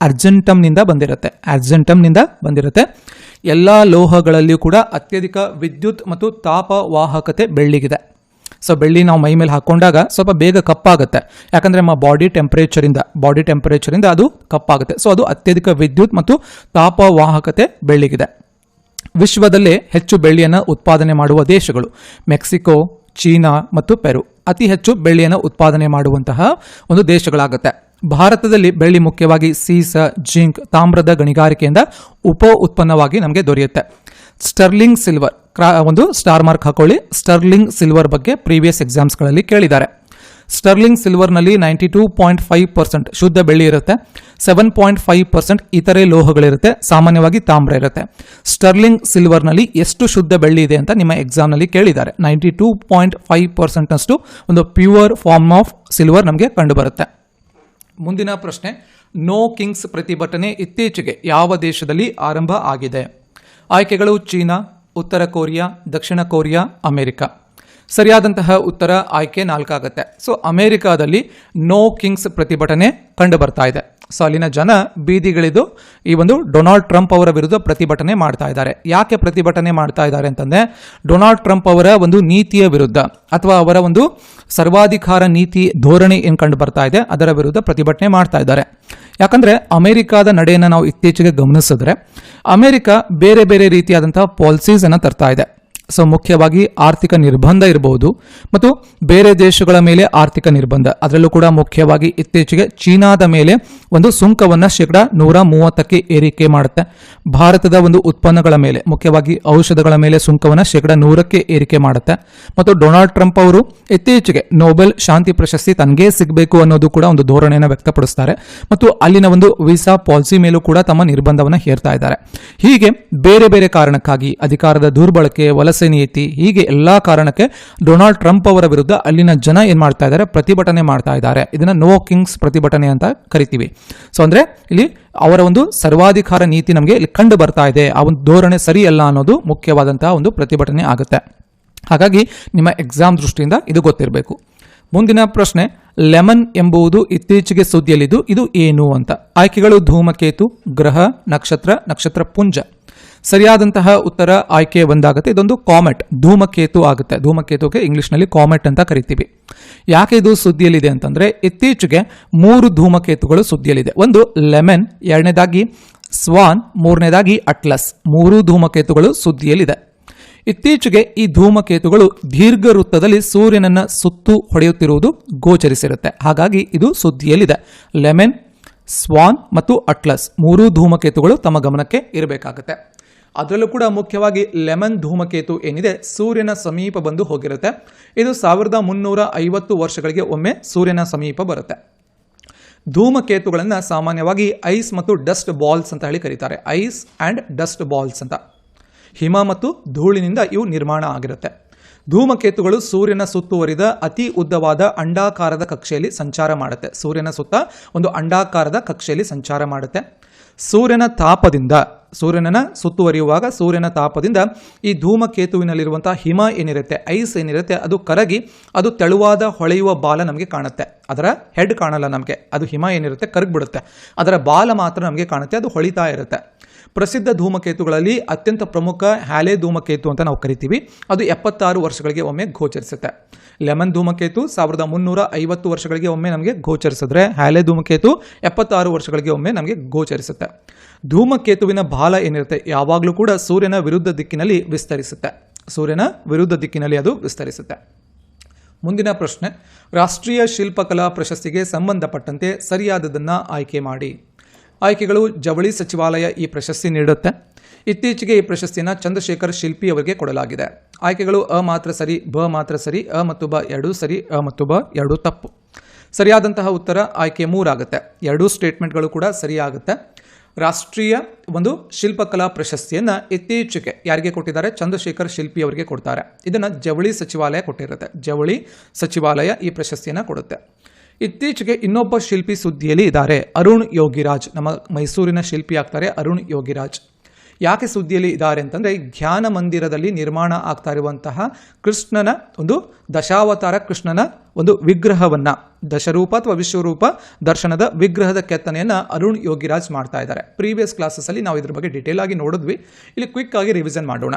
ಅರ್ಜೆಂಟಮ್ನಿಂದ ಬಂದಿರುತ್ತೆ. ಅರ್ಜೆಂಟಮ್ನಿಂದ ಬಂದಿರುತ್ತೆ. ಎಲ್ಲ ಲೋಹಗಳಲ್ಲಿಯೂ ಕೂಡ ಅತ್ಯಧಿಕ ವಿದ್ಯುತ್ ಮತ್ತು ತಾಪ ವಾಹಕತೆ ಬೆಳ್ಳಿಗಿದೆ. ಸೊ, ಬೆಳ್ಳಿ ನಾವು ಮೈ ಮೇಲೆ ಹಾಕೊಂಡಾಗ ಸ್ವಲ್ಪ ಬೇಗ ಕಪ್ಪಾಗುತ್ತೆ. ಯಾಕಂದರೆ ನಮ್ಮ ಬಾಡಿ ಟೆಂಪರೇಚರಿಂದ ಬಾಡಿ ಟೆಂಪರೇಚರಿಂದ ಅದು ಕಪ್ಪಾಗುತ್ತೆ. ಸೊ, ಅದು ಅತ್ಯಧಿಕ ವಿದ್ಯುತ್ ಮತ್ತು ತಾಪ ವಾಹಕತೆ ಬೆಳ್ಳಿಗಿದೆ. ವಿಶ್ವದಲ್ಲೇ ಹೆಚ್ಚು ಬೆಳ್ಳಿಯನ್ನು ಉತ್ಪಾದನೆ ಮಾಡುವ ದೇಶಗಳು ಮೆಕ್ಸಿಕೋ, ಚೀನಾ ಮತ್ತು ಪೆರು. ಅತಿ ಹೆಚ್ಚು ಬೆಳ್ಳಿಯನ್ನು ಉತ್ಪಾದನೆ ಮಾಡುವಂತಹ ಒಂದು ದೇಶಗಳಾಗುತ್ತೆ. ಭಾರತದಲ್ಲಿ ಬೆಳ್ಳಿ ಮುಖ್ಯವಾಗಿ ಸೀಸ, ಜಿಂಕ್, ತಾಮ್ರದ ಗಣಿಗಾರಿಕೆಯಿಂದ ಉಪ ಉತ್ಪನ್ನವಾಗಿ ನಮಗೆ ದೊರೆಯುತ್ತೆ. ಸ್ಟರ್ಲಿಂಗ್ ಸಿಲ್ವರ್ ಒಂದು ಸ್ಟಾರ್ ಮಾರ್ಕ್ ಹಾಕೊಳ್ಳಿ. ಸ್ಟರ್ಲಿಂಗ್ ಸಿಲ್ವರ್ ಬಗ್ಗೆ ಪ್ರೀವಿಯಸ್ ಎಕ್ಸಾಮ್ಸ್ಗಳಲ್ಲಿ ಕೇಳಿದ್ದಾರೆ. Sterling ಸಿಲ್ವರ್ನಲ್ಲಿ ninety two point five percent ಶುದ್ಧ ಬೆಳ್ಳಿ ಇರುತ್ತೆ. ಸೆವೆನ್ ಪಾಯಿಂಟ್ ಫೈವ್ ಪರ್ಸೆಂಟ್ ಇತರೆ ಲೋಹಗಳಿರುತ್ತೆ. ಸಾಮಾನ್ಯವಾಗಿ ತಾಮ್ರ ಇರುತ್ತೆ. ಸ್ಟರ್ಲಿಂಗ್ ಸಿಲ್ವರ್ನಲ್ಲಿ ಎಷ್ಟು ಶುದ್ಧ ಬೆಳ್ಳಿ ಇದೆ ಅಂತ ನಿಮ್ಮ ಎಕ್ಸಾಮ್ನಲ್ಲಿ ಕೇಳಿದ್ದಾರೆ. ನೈಂಟಿ ಟೂ ಪಾಯಿಂಟ್ ಫೈವ್ ಪರ್ಸೆಂಟ್ನಷ್ಟು ಒಂದು ಪ್ಯೂರ್ ಫಾರ್ಮ್ ಆಫ್ ಸಿಲ್ವರ್ ನಮಗೆ ಕಂಡುಬರುತ್ತೆ. ಮುಂದಿನ ಪ್ರಶ್ನೆ ನೋ ಕಿಂಗ್ಸ್ ಪ್ರತಿಭಟನೆ ಇತ್ತೀಚೆಗೆ ಯಾವ ದೇಶದಲ್ಲಿ ಆರಂಭ ಆಗಿದೆ? ಆಯ್ಕೆಗಳು ಚೀನಾ, ಉತ್ತರ ಕೊರಿಯಾ, ದಕ್ಷಿಣ ಕೊರಿಯಾ, ಅಮೆರಿಕ. ಸರಿಯಾದಂತಹ ಉತ್ತರ ಆಯ್ಕೆ ನಾಲ್ಕಾಗತ್ತೆ. ಸೊ ಅಮೆರಿಕಾದಲ್ಲಿ ನೋ ಕಿಂಗ್ಸ್ ಪ್ರತಿಭಟನೆ ಕಂಡು ಬರ್ತಾ ಇದೆ. ಸೊ ಅಲ್ಲಿನ ಜನ ಬೀದಿಗಳಿದ್ದು ಈ ಒಂದು ಡೊನಾಲ್ಡ್ ಟ್ರಂಪ್ ಅವರ ವಿರುದ್ಧ ಪ್ರತಿಭಟನೆ ಮಾಡ್ತಾ ಇದ್ದಾರೆ. ಯಾಕೆ ಪ್ರತಿಭಟನೆ ಮಾಡ್ತಾ ಇದ್ದಾರೆ ಅಂತಂದ್ರೆ, ಡೊನಾಲ್ಡ್ ಟ್ರಂಪ್ ಅವರ ಒಂದು ನೀತಿಯ ವಿರುದ್ಧ, ಅಥವಾ ಅವರ ಒಂದು ಸರ್ವಾಧಿಕಾರ ನೀತಿ ಧೋರಣೆ ಏನು ಕಂಡು ಬರ್ತಾ ಇದೆ, ಅದರ ವಿರುದ್ಧ ಪ್ರತಿಭಟನೆ ಮಾಡ್ತಾ ಇದ್ದಾರೆ. ಯಾಕಂದ್ರೆ ಅಮೆರಿಕಾದ ನಡೆಯನ್ನು ನಾವು ಇತ್ತೀಚೆಗೆ ಗಮನಿಸಿದ್ರೆ, ಅಮೆರಿಕ ಬೇರೆ ಬೇರೆ ರೀತಿಯಾದಂತಹ ಪಾಲಿಸೀಸ್ ಅನ್ನ ತರ್ತಾ ಇದೆ. ಸೊ ಮುಖ್ಯವಾಗಿ ಆರ್ಥಿಕ ನಿರ್ಬಂಧ ಇರಬಹುದು ಮತ್ತು ಬೇರೆ ದೇಶಗಳ ಮೇಲೆ ಆರ್ಥಿಕ ನಿರ್ಬಂಧ. ಅದರಲ್ಲೂ ಕೂಡ ಮುಖ್ಯವಾಗಿ ಇತ್ತೀಚೆಗೆ ಚೀನಾದ ಮೇಲೆ ಒಂದು ಸುಂಕವನ್ನ ಶೇಕಡ ನೂರ ಮೂವತ್ತಕ್ಕೆ ಏರಿಕೆ ಮಾಡುತ್ತೆ. ಭಾರತದ ಒಂದು ಉತ್ಪನ್ನಗಳ ಮೇಲೆ, ಮುಖ್ಯವಾಗಿ ಔಷಧಗಳ ಮೇಲೆ ಸುಂಕವನ್ನ ಶೇಕಡ ನೂರಕ್ಕೆ ಏರಿಕೆ ಮಾಡುತ್ತೆ. ಮತ್ತು ಡೊನಾಲ್ಡ್ ಟ್ರಂಪ್ ಅವರು ಇತ್ತೀಚೆಗೆ ನೋಬೆಲ್ ಶಾಂತಿ ಪ್ರಶಸ್ತಿ ತನಗೇ ಸಿಗಬೇಕು ಅನ್ನೋದು ಕೂಡ ಒಂದು ಧೋರಣೆಯನ್ನು ವ್ಯಕ್ತಪಡಿಸ್ತಾರೆ. ಮತ್ತು ಅಲ್ಲಿನ ಒಂದು ವೀಸಾ ಪಾಲಿಸಿ ಮೇಲೂ ಕೂಡ ತಮ್ಮ ನಿರ್ಬಂಧವನ್ನು ಹೇರ್ತಾ ಇದ್ದಾರೆ. ಹೀಗೆ ಬೇರೆ ಬೇರೆ ಕಾರಣಕ್ಕಾಗಿ ಅಧಿಕಾರದ ದುರ್ಬಳಕೆ, ವಲಸೆ ನೀತಿ ಹೀಗೆ ಎಲ್ಲಾ ಕಾರಣಕ್ಕೆ ಡೊನಾಲ್ಡ್ ಟ್ರಂಪ್ ಅವರ ವಿರುದ್ಧ ಅಲ್ಲಿನ ಜನ ಏನ್ ಮಾಡ್ತಾ ಇದ್ದಾರೆ? ಪ್ರತಿಭಟನೆ ಮಾಡ್ತಾ ಇದ್ದಾರೆ. ಇದನ್ನ ನೋ ಕಿಂಗ್ಸ್ ಪ್ರತಿಭಟನೆ ಅಂತ ಕರಿತೀವಿ. ಸೊ ಅಂದ್ರೆ ಇಲ್ಲಿ ಅವರ ಒಂದು ಸರ್ವಾಧಿಕಾರ ನೀತಿ ನಮಗೆ ಇಲ್ಲಿ ಕಂಡು ಬರ್ತಾ ಇದೆ. ಆ ಒಂದು ಧೋರಣೆ ಸರಿಯಲ್ಲ ಅನ್ನೋದು ಮುಖ್ಯವಾದಂತಹ ಒಂದು ಪ್ರತಿಭಟನೆ ಆಗುತ್ತೆ. ಹಾಗಾಗಿ ನಿಮ್ಮ ಎಕ್ಸಾಮ್ ದೃಷ್ಟಿಯಿಂದ ಇದು ಗೊತ್ತಿರಬೇಕು. ಮುಂದಿನ ಪ್ರಶ್ನೆ, ಲೆಮನ್ ಎಂಬುದು ಇತ್ತೀಚೆಗೆ ಸುದ್ದಿಯಲ್ಲಿದ್ದು ಇದು ಏನು ಅಂತ? ಆಯ್ಕೆಗಳು ಧೂಮಕೇತು, ಗ್ರಹ, ನಕ್ಷತ್ರ ನಕ್ಷತ್ರ ಪುಂಜ. ಸರಿಯಾದಂತಹ ಉತ್ತರ ಆಯ್ಕೆ ಒಂದಾಗುತ್ತೆ ಇದೊಂದು ಕಾಮೆಟ್, ಧೂಮಕೇತು ಆಗುತ್ತೆ. ಧೂಮಕೇತುಗೆ ಇಂಗ್ಲಿಷ್ನಲ್ಲಿ ಕಾಮೆಟ್ ಅಂತ ಕರಿತೀವಿ. ಯಾಕೆ ಇದು ಸುದ್ದಿಯಲ್ಲಿದೆ ಅಂತಂದ್ರೆ, ಇತ್ತೀಚೆಗೆ ಮೂರು ಧೂಮಕೇತುಗಳು ಸುದ್ದಿಯಲ್ಲಿದೆ. ಒಂದು ಲೆಮನ್, ಎರಡನೇದಾಗಿ ಸ್ವಾನ್, ಮೂರನೇದಾಗಿ ಅಟ್ಲಸ್. ಮೂರು ಧೂಮಕೇತುಗಳು ಸುದ್ದಿಯಲ್ಲಿದೆ. ಇತ್ತೀಚೆಗೆ ಈ ಧೂಮಕೇತುಗಳು ದೀರ್ಘ ವೃತ್ತದಲ್ಲಿ ಸೂರ್ಯನನ್ನ ಸುತ್ತು ಹೊಡೆಯುತ್ತಿರುವುದು ಗೋಚರಿಸಿರುತ್ತೆ. ಹಾಗಾಗಿ ಇದು ಸುದ್ದಿಯಲ್ಲಿದೆ. ಲೆಮೆನ್, ಸ್ವಾನ್ ಮತ್ತು ಅಟ್ಲಸ್ ಮೂರು ಧೂಮಕೇತುಗಳು ತಮ್ಮ ಗಮನಕ್ಕೆ ಇರಬೇಕಾಗುತ್ತೆ. ಅದರಲ್ಲೂ ಕೂಡ ಮುಖ್ಯವಾಗಿ ಲೆಮನ್ ಧೂಮಕೇತು ಏನಿದೆ, ಸೂರ್ಯನ ಸಮೀಪ ಬಂದು ಹೋಗಿರುತ್ತೆ. ಇದು ಸಾವಿರದ ಮುನ್ನೂರ ಐವತ್ತು ವರ್ಷಗಳಿಗೆ ಒಮ್ಮೆ ಸೂರ್ಯನ ಸಮೀಪ ಬರುತ್ತೆ. ಧೂಮಕೇತುಗಳನ್ನು ಸಾಮಾನ್ಯವಾಗಿ ಐಸ್ ಮತ್ತು ಡಸ್ಟ್ ಬಾಲ್ಸ್ ಅಂತ ಹೇಳಿ ಕರೀತಾರೆ. ಐಸ್ ಆ್ಯಂಡ್ ಡಸ್ಟ್ ಬಾಲ್ಸ್ ಅಂತ. ಹಿಮ ಮತ್ತು ಧೂಳಿನಿಂದ ಇವು ನಿರ್ಮಾಣ ಆಗಿರುತ್ತೆ. ಧೂಮಕೇತುಗಳು ಸೂರ್ಯನ ಸುತ್ತುವರಿದ ಅತಿ ಉದ್ದವಾದ ಅಂಡಾಕಾರದ ಕಕ್ಷೆಯಲ್ಲಿ ಸಂಚಾರ ಮಾಡುತ್ತೆ. ಸೂರ್ಯನ ಸುತ್ತ ಒಂದು ಅಂಡಾಕಾರದ ಕಕ್ಷೆಯಲ್ಲಿ ಸಂಚಾರ ಮಾಡುತ್ತೆ. ಸೂರ್ಯನ ತಾಪದಿಂದ ಸೂರ್ಯನ ಸುತ್ತುವರಿಯುವಾಗ ಸೂರ್ಯನ ತಾಪದಿಂದ ಈ ಧೂಮಕೇತುವಿನಲ್ಲಿರುವಂಥ ಹಿಮ ಏನಿರುತ್ತೆ, ಐಸ್ ಏನಿರುತ್ತೆ, ಅದು ಕರಗಿ, ಅದು ತೆಳುವಾದ ಹೊಳೆಯುವ ಬಾಲ ನಮಗೆ ಕಾಣುತ್ತೆ. ಅದರ ಹೆಡ್ ಕಾಣಲ್ಲ ನಮಗೆ. ಅದು ಹಿಮ ಏನಿರುತ್ತೆ, ಕರಗಿಬಿಡುತ್ತೆ. ಅದರ ಬಾಲ ಮಾತ್ರ ನಮಗೆ ಕಾಣುತ್ತೆ, ಅದು ಹೊಳಿತಾ ಇರುತ್ತೆ. ಪ್ರಸಿದ್ಧ ಧೂಮಕೇತುಗಳಲ್ಲಿ ಅತ್ಯಂತ ಪ್ರಮುಖ ಹ್ಯಾಲೆ ಧೂಮಕೇತು ಅಂತ ನಾವು ಕರಿತೀವಿ. ಅದು ಎಪ್ಪತ್ತಾರು ವರ್ಷಗಳಿಗೆ ಒಮ್ಮೆ ಗೋಚರಿಸುತ್ತೆ. ಲೆಮನ್ ಧೂಮಕೇತು ಸಾವಿರದ ಮುನ್ನೂರ ಐವತ್ತು ವರ್ಷಗಳಿಗೆ ಒಮ್ಮೆ ನಮಗೆ ಗೋಚರಿಸಿದ್ರೆ ಹ್ಯಾಲೆ ಧೂಮಕೇತು ಎಪ್ಪತ್ತಾರು ವರ್ಷಗಳಿಗೆ ಒಮ್ಮೆ ನಮಗೆ ಗೋಚರಿಸುತ್ತೆ. ಧೂಮಕೇತುವಿನ ಬಾಲ ಏನಿರುತ್ತೆ ಯಾವಾಗಲೂ ಕೂಡ ಸೂರ್ಯನ ವಿರುದ್ಧ ದಿಕ್ಕಿನಲ್ಲಿ ವಿಸ್ತರಿಸುತ್ತೆ. ಸೂರ್ಯನ ವಿರುದ್ಧ ದಿಕ್ಕಿನಲ್ಲಿ ಅದು ವಿಸ್ತರಿಸುತ್ತೆ. ಮುಂದಿನ ಪ್ರಶ್ನೆ, ರಾಷ್ಟ್ರೀಯ ಶಿಲ್ಪಕಲಾ ಪ್ರಶಸ್ತಿಗೆ ಸಂಬಂಧಪಟ್ಟಂತೆ ಸರಿಯಾದದನ್ನು ಆಯ್ಕೆ ಮಾಡಿ. ಆಯ್ಕೆಗಳು ಜವಳಿ ಸಚಿವಾಲಯ ಈ ಪ್ರಶಸ್ತಿ ನೀಡುತ್ತೆ. ಇತ್ತೀಚೆಗೆ ಈ ಪ್ರಶಸ್ತಿಯನ್ನು ಚಂದ್ರಶೇಖರ್ ಶಿಲ್ಪಿ ಅವರಿಗೆ ಕೊಡಲಾಗಿದೆ. ಆಯ್ಕೆಗಳು ಅ ಮಾತ್ರ ಸರಿ, ಬ ಮಾತ್ರ ಸರಿ, ಅ ಮತ್ತು ಬ ಎರಡೂ ಸರಿ, ಅ ಮತ್ತು ಬ ಎರಡೂ ತಪ್ಪು. ಸರಿಯಾದಂತಹ ಉತ್ತರ ಆಯ್ಕೆ ಮೂರಾಗುತ್ತೆ. ಎರಡೂ ಸ್ಟೇಟ್ಮೆಂಟ್ಗಳು ಕೂಡ ಸರಿಯಾಗುತ್ತೆ. ರಾಷ್ಟ್ರೀಯ ಒಂದು ಶಿಲ್ಪಕಲಾ ಪ್ರಶಸ್ತಿಯನ್ನು ಇತ್ತೀಚೆಗೆ ಯಾರಿಗೆ ಕೊಟ್ಟಿದ್ದಾರೆ? ಚಂದ್ರಶೇಖರ್ ಶಿಲ್ಪಿ ಅವರಿಗೆ ಕೊಡ್ತಾರೆ. ಇದನ್ನು ಜವಳಿ ಸಚಿವಾಲಯ ಕೊಟ್ಟಿರುತ್ತೆ. ಜವಳಿ ಸಚಿವಾಲಯ ಈ ಪ್ರಶಸ್ತಿಯನ್ನು ಕೊಡುತ್ತೆ. ಇತ್ತೀಚೆಗೆ ಇನ್ನೊಬ್ಬ ಶಿಲ್ಪಿ ಸುದ್ದಿಯಲ್ಲಿ ಇದ್ದಾರೆ. ಅರುಣ್ ಯೋಗಿರಾಜ್. ನಮ್ಮ ಮೈಸೂರಿನ ಶಿಲ್ಪಿ ಆಗ್ತಾರೆ ಅರುಣ್ ಯೋಗಿರಾಜ್. ಯಾಕೆ ಸುದ್ದಿಯಲ್ಲಿ ಇದ್ದಾರೆ ಅಂತಂದರೆ ಧ್ಯಾನ ಮಂದಿರದಲ್ಲಿ ನಿರ್ಮಾಣ ಆಗ್ತಾ ಇರುವಂತಹ ಕೃಷ್ಣನ ಒಂದು ದಶಾವತಾರ ಕೃಷ್ಣನ ಒಂದು ವಿಗ್ರಹವನ್ನು, ದಶರೂಪ ಅಥವಾ ವಿಶ್ವರೂಪ ದರ್ಶನದ ವಿಗ್ರಹದ ಕೆತ್ತನೆಯನ್ನು ಅರುಣ್ ಯೋಗಿರಾಜ್ ಮಾಡ್ತಾ ಇದ್ದಾರೆ. ಪ್ರೀವಿಯಸ್ ಕ್ಲಾಸಸ್ಸಲ್ಲಿ ನಾವು ಇದ್ರ ಬಗ್ಗೆ ಡೀಟೇಲ್ ಆಗಿ ನೋಡಿದ್ವಿ. ಇಲ್ಲಿ ಕ್ವಿಕ್ ಆಗಿ ರಿವಿಷನ್ ಮಾಡೋಣ.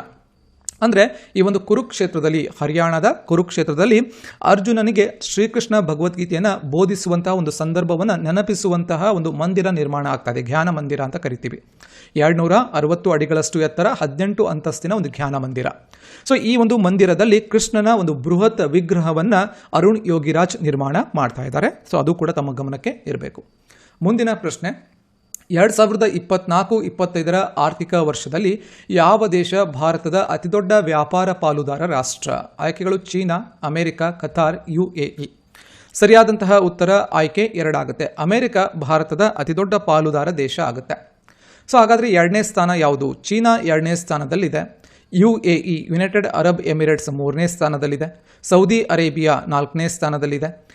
ಅಂದರೆ ಈ ಒಂದು ಕುರುಕ್ಷೇತ್ರದಲ್ಲಿ, ಹರಿಯಾಣದ ಕುರುಕ್ಷೇತ್ರದಲ್ಲಿ ಅರ್ಜುನನಿಗೆ ಶ್ರೀಕೃಷ್ಣ ಭಗವದ್ಗೀತೆಯನ್ನು ಬೋಧಿಸುವಂತಹ ಒಂದು ಸಂದರ್ಭವನ್ನು ನೆನಪಿಸುವಂತಹ ಒಂದು ಮಂದಿರ ನಿರ್ಮಾಣ ಆಗ್ತಾ ಇದೆ. ಧ್ಯಾನ ಮಂದಿರ ಅಂತ ಕರಿತೀವಿ. ಎರಡುನೂರ ಅರವತ್ತು ಅಡಿಗಳಷ್ಟು ಎತ್ತರ ಹದಿನೆಂಟು ಅಂತಸ್ತಿನ ಒಂದು ಧ್ಯಾನ ಮಂದಿರ. ಸೊ ಈ ಒಂದು ಮಂದಿರದಲ್ಲಿ ಕೃಷ್ಣನ ಒಂದು ಬೃಹತ್ ವಿಗ್ರಹವನ್ನು ಅರುಣ್ ಯೋಗಿರಾಜ್ ನಿರ್ಮಾಣ ಮಾಡ್ತಾ ಇದ್ದಾರೆ. ಸೊ ಅದು ಕೂಡ ತಮ್ಮ ಗಮನಕ್ಕೆ ಇರಬೇಕು. ಮುಂದಿನ ಪ್ರಶ್ನೆ. ಎರಡು ಸಾವಿರದ ಇಪ್ಪತ್ನಾಲ್ಕು ಇಪ್ಪತ್ತೈದರ ಆರ್ಥಿಕ ವರ್ಷದಲ್ಲಿ ಯಾವ ದೇಶ ಭಾರತದ ಅತಿದೊಡ್ಡ ವ್ಯಾಪಾರ ಪಾಲುದಾರ ರಾಷ್ಟ್ರ? ಆಯ್ಕೆಗಳು China, America, Qatar U A E ಸರಿಯಾದಂತಹ ಉತ್ತರ ಆಯ್ಕೆ ಎರಡಾಗುತ್ತೆ. ಅಮೆರಿಕ ಭಾರತದ ಅತಿದೊಡ್ಡ ಪಾಲುದಾರ ದೇಶ ಆಗುತ್ತೆ. ಸೊ, ಹಾಗಾದರೆ ಎರಡನೇ ಸ್ಥಾನ ಯಾವುದು? ಚೀನಾ ಎರಡನೇ ಸ್ಥಾನದಲ್ಲಿದೆ. U A E United Arab Emirates ಮೂರನೇ ಸ್ಥಾನದಲ್ಲಿದೆ. ಸೌದಿ ಅರೇಬಿಯಾ ನಾಲ್ಕನೇ ಸ್ಥಾನದಲ್ಲಿದೆ.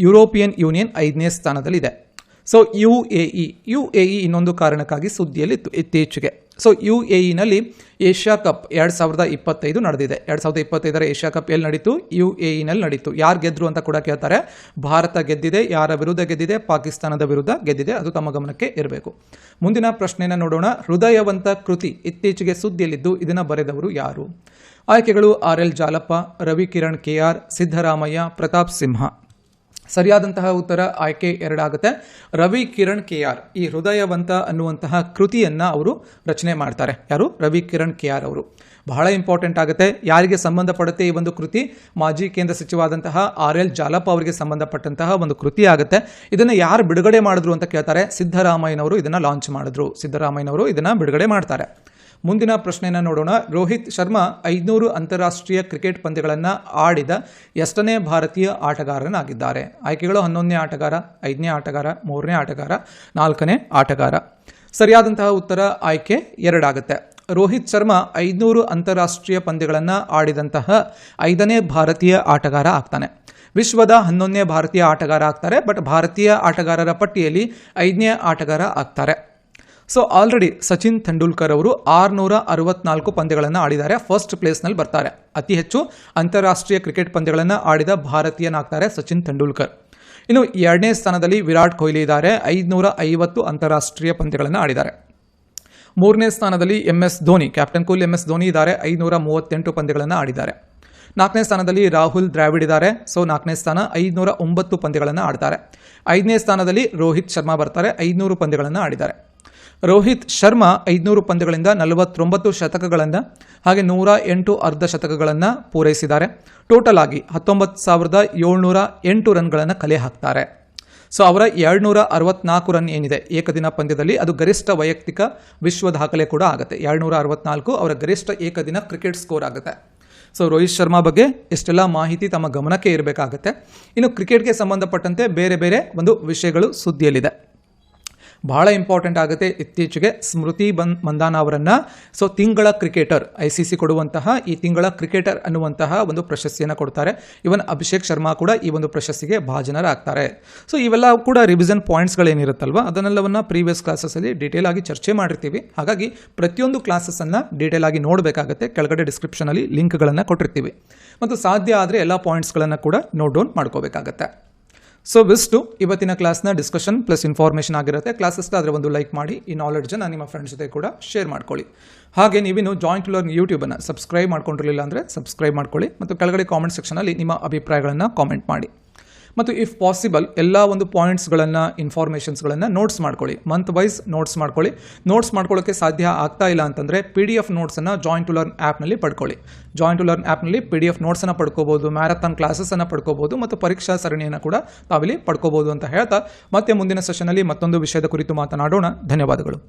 ಯುರೋಪಿಯನ್ ಯೂನಿಯನ್ ಐದನೇ ಸ್ಥಾನದಲ್ಲಿದೆ. So U A E U A E ಇನ್ನೊಂದು ಕಾರಣಕ್ಕಾಗಿ ಸುದ್ದಿಯಲ್ಲಿತ್ತು ಇತ್ತೀಚೆಗೆ. ಸೊ ಯು ಎ ಇನಲ್ಲಿ ಏಷ್ಯಾ ಕಪ್ ಎರಡು ಸಾವಿರದ ಇಪ್ಪತ್ತೈದು ನಡೆದಿದೆ. ಎರಡು ಸಾವಿರದ ಇಪ್ಪತ್ತೈದರ ಏಷ್ಯಾ ಕಪ್ ಎಲ್ಲಿ ನಡೀತು? ಯು ಎ ಇನಲ್ಲಿ ನಡೀತು. ಯಾರು ಗೆದ್ದರು ಅಂತ ಕೂಡ ಕೇಳ್ತಾರೆ. ಭಾರತ ಗೆದ್ದಿದೆ, ಯಾರ ವಿರುದ್ಧ ಗೆದ್ದಿದೆ, ಪಾಕಿಸ್ತಾನದ ವಿರುದ್ಧ ಗೆದ್ದಿದೆ, ಅದು ತಮ್ಮ ಗಮನಕ್ಕೆ ಇರಬೇಕು. ಮುಂದಿನ ಪ್ರಶ್ನೆಯನ್ನು ನೋಡೋಣ. ಹೃದಯವಂತ ಕೃತಿ ಇತ್ತೀಚೆಗೆ ಸುದ್ದಿಯಲ್ಲಿದ್ದು, ಇದನ್ನು ಬರೆದವರು ಯಾರು? ಆಯ್ಕೆಗಳು R L Jalappa Ravi Kiran K R, Siddaramaiah, Pratap Simha. ಸರಿಯಾದಂತಹ ಉತ್ತರ ಆಯ್ಕೆ ಎರಡಾಗುತ್ತೆ. ರವಿ ಕಿರಣ್ ಕೆ ಆರ್, ಈ ಹೃದಯವಂತ ಅನ್ನುವಂತಹ ಕೃತಿಯನ್ನು ಅವರು ರಚನೆ ಮಾಡ್ತಾರೆ. ಯಾರು? ರವಿ ಕಿರಣ್ ಕೆ ಆರ್ ಅವರು. ಬಹಳ ಇಂಪಾರ್ಟೆಂಟ್ ಆಗುತ್ತೆ. ಯಾರಿಗೆ ಸಂಬಂಧಪಡುತ್ತೆ ಈ ಒಂದು ಕೃತಿ? ಮಾಜಿ ಕೇಂದ್ರ ಸಚಿವಾದಂತಹ ಆರ್ ಎಲ್ ಜಾಲಪ್ಪ ಅವರಿಗೆ ಸಂಬಂಧಪಟ್ಟಂತಹ ಒಂದು ಕೃತಿ ಆಗುತ್ತೆ. ಇದನ್ನು ಯಾರು ಬಿಡುಗಡೆ ಮಾಡಿದ್ರು ಅಂತ ಕೇಳ್ತಾರೆ. ಸಿದ್ದರಾಮಯ್ಯನವರು ಇದನ್ನು ಲಾಂಚ್ ಮಾಡಿದ್ರು. ಸಿದ್ದರಾಮಯ್ಯನವರು ಇದನ್ನು ಬಿಡುಗಡೆ ಮಾಡ್ತಾರೆ. ಮುಂದಿನ ಪ್ರಶ್ನೆಯನ್ನು ನೋಡೋಣ. ರೋಹಿತ್ ಶರ್ಮಾ ಐದುನೂರು ಅಂತಾರಾಷ್ಟ್ರೀಯ ಕ್ರಿಕೆಟ್ ಪಂದ್ಯಗಳನ್ನು ಆಡಿದ ಎಷ್ಟನೇ ಭಾರತೀಯ ಆಟಗಾರನಾಗಿದ್ದಾರೆ? ಆಯ್ಕೆಗಳು ಹನ್ನೊಂದನೇ ಆಟಗಾರ, ಐದನೇ ಆಟಗಾರ, ಮೂರನೇ ಆಟಗಾರ, ನಾಲ್ಕನೇ ಆಟಗಾರ. ಸರಿಯಾದಂತಹ ಉತ್ತರ ಆಯ್ಕೆ ಎರಡಾಗುತ್ತೆ. ರೋಹಿತ್ ಶರ್ಮಾ ಐದುನೂರು ಅಂತಾರಾಷ್ಟ್ರೀಯ ಪಂದ್ಯಗಳನ್ನು ಆಡಿದಂತಹ ಐದನೇ ಭಾರತೀಯ ಆಟಗಾರ ಆಗ್ತಾನೆ. ವಿಶ್ವದ ಹನ್ನೊಂದನೇ ಭಾರತೀಯ ಆಟಗಾರ ಆಗ್ತಾರೆ, ಬಟ್ ಭಾರತೀಯ ಆಟಗಾರರ ಪಟ್ಟಿಯಲ್ಲಿ ಐದನೇ ಆಟಗಾರ ಆಗ್ತಾರೆ. ಸೊ ಆಲ್ರೆಡಿ ಸಚಿನ್ ತೆಂಡೂಲ್ಕರ್ ಅವರು ಆರುನೂರ ಅರವತ್ನಾಲ್ಕು ಪಂದ್ಯಗಳನ್ನು ಆಡಿದ್ದಾರೆ. ಫಸ್ಟ್ ಪ್ಲೇಸ್ನಲ್ಲಿ ಬರ್ತಾರೆ. ಅತಿ ಹೆಚ್ಚು ಅಂತಾರಾಷ್ಟ್ರೀಯ ಕ್ರಿಕೆಟ್ ಪಂದ್ಯಗಳನ್ನು ಆಡಿದ ಭಾರತೀಯನಾಗ್ತಾರೆ ಸಚಿನ್ ತೆಂಡೂಲ್ಕರ್. ಇನ್ನು ಎರಡನೇ ಸ್ಥಾನದಲ್ಲಿ ವಿರಾಟ್ ಕೊಹ್ಲಿ ಇದ್ದಾರೆ. ಐದುನೂರ ಐವತ್ತು ಅಂತಾರಾಷ್ಟ್ರೀಯ ಪಂದ್ಯಗಳನ್ನು ಆಡಿದ್ದಾರೆ. ಮೂರನೇ ಸ್ಥಾನದಲ್ಲಿ M S Dhoni, captain cool M S Dhoni ಇದ್ದಾರೆ. ಐನೂರ ಮೂವತ್ತೆಂಟು ಪಂದ್ಯಗಳನ್ನು ಆಡಿದ್ದಾರೆ. ನಾಲ್ಕನೇ ಸ್ಥಾನದಲ್ಲಿ ರಾಹುಲ್ ದ್ರಾವಿಡ್ ಇದ್ದಾರೆ. ಸೊ ನಾಲ್ಕನೇ ಸ್ಥಾನ ಐದುನೂರ ಒಂಬತ್ತು ಪಂದ್ಯಗಳನ್ನು ಆಡ್ತಾರೆ. ಐದನೇ ಸ್ಥಾನದಲ್ಲಿ ರೋಹಿತ್ ಶರ್ಮಾ ಬರ್ತಾರೆ. ಐದುನೂರು ಪಂದ್ಯಗಳನ್ನು ಆಡಿದ್ದಾರೆ. ರೋಹಿತ್ ಶರ್ಮಾ ಐದುನೂರು ಪಂದ್ಯಗಳಿಂದ ನಲವತ್ತೊಂಬತ್ತು ಶತಕಗಳನ್ನು ಹಾಗೆ ನೂರ ಎಂಟು ಅರ್ಧ ಶತಕಗಳನ್ನು ಪೂರೈಸಿದ್ದಾರೆ. ಟೋಟಲ್ ಆಗಿ ಹತ್ತೊಂಬತ್ತು ಸಾವಿರದ ಏಳ್ನೂರ ಎಂಟು ರನ್ಗಳನ್ನು ಕಲೆ ಹಾಕ್ತಾರೆ. ಸೊ, ಅವರ ಎರಡುನೂರ ಅರವತ್ನಾಲ್ಕು ರನ್ ಏನಿದೆ ಏಕದಿನ ಪಂದ್ಯದಲ್ಲಿ, ಅದು ಗರಿಷ್ಠ ವೈಯಕ್ತಿಕ ವಿಶ್ವ ದಾಖಲೆ ಕೂಡ ಆಗುತ್ತೆ. ಎರಡುನೂರ ಅರವತ್ನಾಲ್ಕು ಅವರ ಗರಿಷ್ಠ ಏಕದಿನ ಕ್ರಿಕೆಟ್ ಸ್ಕೋರ್ ಆಗುತ್ತೆ. ಸೊ, ರೋಹಿತ್ ಶರ್ಮಾ ಬಗ್ಗೆ ಇಷ್ಟೆಲ್ಲ ಮಾಹಿತಿ ತಮ್ಮ ಗಮನಕ್ಕೆ ಇರಬೇಕಾಗುತ್ತೆ. ಇನ್ನು ಕ್ರಿಕೆಟ್ಗೆ ಸಂಬಂಧಪಟ್ಟಂತೆ ಬೇರೆ ಬೇರೆ ಒಂದು ವಿಷಯಗಳು ಸುದ್ದಿಯಲ್ಲಿದೆ. ಬಹಳ ಇಂಪಾರ್ಟೆಂಟ್ ಆಗುತ್ತೆ. ಇತ್ತೀಚೆಗೆ ಸ್ಮೃತಿ ಬನ್ ಮಂದಾನ ಅವರನ್ನು ಸೊ ತಿಂಗಳ ಕ್ರಿಕೆಟರ್, ಐ ಸಿ ಸಿ ಕೊಡುವಂತಹ ಈ ತಿಂಗಳ ಕ್ರಿಕೆಟರ್ ಅನ್ನುವಂತಹ ಒಂದು ಪ್ರಶಸ್ತಿಯನ್ನು ಕೊಡ್ತಾರೆ. ಇವನ್ ಅಭಿಷೇಕ್ ಶರ್ಮಾ ಕೂಡ ಈ ಒಂದು ಪ್ರಶಸ್ತಿಗೆ ಭಾಜನರಾಗ್ತಾರೆ ಸೊ ಇವೆಲ್ಲ ಕೂಡ ರಿವಿಷನ್ ಪಾಯಿಂಟ್ಸ್ಗಳೇನಿರುತ್ತಲ್ವ ಅದನ್ನೆಲ್ಲವನ್ನ ಪ್ರೀವಿಯಸ್ ಕ್ಲಾಸಸ್ಸಲ್ಲಿ ಡೀಟೇಲ್ ಆಗಿ ಚರ್ಚೆ ಮಾಡಿರ್ತೀವಿ. ಹಾಗಾಗಿ ಪ್ರತಿಯೊಂದು ಕ್ಲಾಸಸ್ಸನ್ನು ಡೀಟೇಲ್ ಆಗಿ ನೋಡಬೇಕಾಗುತ್ತೆ. ಕೆಳಗಡೆ ಡಿಸ್ಕ್ರಿಪ್ಷನಲ್ಲಿ ಲಿಂಕ್ಗಳನ್ನು ಕೊಟ್ಟಿರ್ತೀವಿ. ಮತ್ತು ಸಾಧ್ಯ ಆದರೆ ಎಲ್ಲ ಪಾಯಿಂಟ್ಸ್ಗಳನ್ನು ಕೂಡ ನೋಟ್ ಡೌನ್ ಮಾಡ್ಕೋಬೇಕಾಗತ್ತೆ. ಸೊ ಬೆಸ್ಟು ಇವತ್ತಿನ ಕ್ಲಾಸ್ನ ಡಿಸ್ಕಷನ್ ಪ್ಲಸ್ ಇನ್ಫಾರ್ಮೇಷನ್ ಆಗಿರುತ್ತೆ. ಕ್ಲಾಸ್ ಇಷ್ಟ ಆದರೆ ಒಂದು ಲೈಕ್ ಮಾಡಿ, ಈ ನಾಲೆಡ್ಜನ್ನು ನಿಮ್ಮ ಫ್ರೆಂಡ್ಸ್ ಜೊತೆ ಕೂಡ ಶೇರ್ ಮಾಡ್ಕೊಳ್ಳಿ. ಹಾಗೆ ನೀವಿನ್ನು ಜಾಯಿಂಟ್ ಲರ್ನ್ ಯೂಟ್ಯೂಬನ್ನು ಸಬ್ಸ್ಕ್ರೈಬ್ ಮಾಡ್ಕೊಂಡಿರಲಿಲ್ಲ ಅಂದರೆ ಸಬ್ಸ್ಕ್ರೈಬ್ ಮಾಡ್ಕೊಳ್ಳಿ ಮತ್ತು ಕೆಳಗಡೆ ಕಾಮೆಂಟ್ ಸೆಕ್ಷನಲ್ಲಿ ನಿಮ್ಮ ಅಭಿಪ್ರಾಯಗಳನ್ನು ಕಾಮೆಂಟ್ ಮಾಡಿ. ಮತ್ತು ಇಫ್ ಪಾಸಿಬಲ್ ಎಲ್ಲ ಒಂದು ಪಾಯಿಂಟ್ಸ್ಗಳನ್ನು ಇನ್ಫಾರ್ಮೇಷನ್ಸ್ಗಳನ್ನು ನೋಟ್ಸ್ ಮಾಡ್ಕೊಳ್ಳಿ. ಮಂತ್ ವೈಸ್ ನೋಟ್ಸ್ ಮಾಡ್ಕೊಳ್ಳಿ. ನೋಟ್ಸ್ ಮಾಡ್ಕೊಳ್ಳೋಕ್ಕೆ ಸಾಧ್ಯ ಆಗ್ತಾ ಇಲ್ಲ ಅಂತಂದರೆ ಪಿ ಡಿ ಎಫ್ ನೋಟ್ಸನ್ನು ಜಾಯಿಂಟ್ ಟು ಲರ್ನ್ ಆ್ಯಪ್ನಲ್ಲಿ ಪಡ್ಕೊಳ್ಳಿ. ಜಾಯಿಂಟ್ ಟು ಲರ್ನ್ ಆ್ಯಪ್ನಲ್ಲಿ ಪಿ ಡಿ ಎಫ್ ನೋಟ್ಸನ್ನು ಪಡ್ಕೋಬೋದು ಮ್ಯಾರಥಾನ್ ಕ್ಲಾಸಸನ್ನು ಪಡ್ಕೋಬೋದು ಮತ್ತು ಪರೀಕ್ಷಾ ಸರಣಿಯನ್ನು ಕೂಡ ತಾವಿಲ್ಲಿ ಪಡ್ಕೋಬೋದು ಅಂತ ಹೇಳ್ತಾ ಮತ್ತೆ ಮುಂದಿನ ಸೆಷನಲ್ಲಿ ಮತ್ತೊಂದು ವಿಷಯದ ಕುರಿತು ಮಾತನಾಡೋಣ. ಧನ್ಯವಾದಗಳು.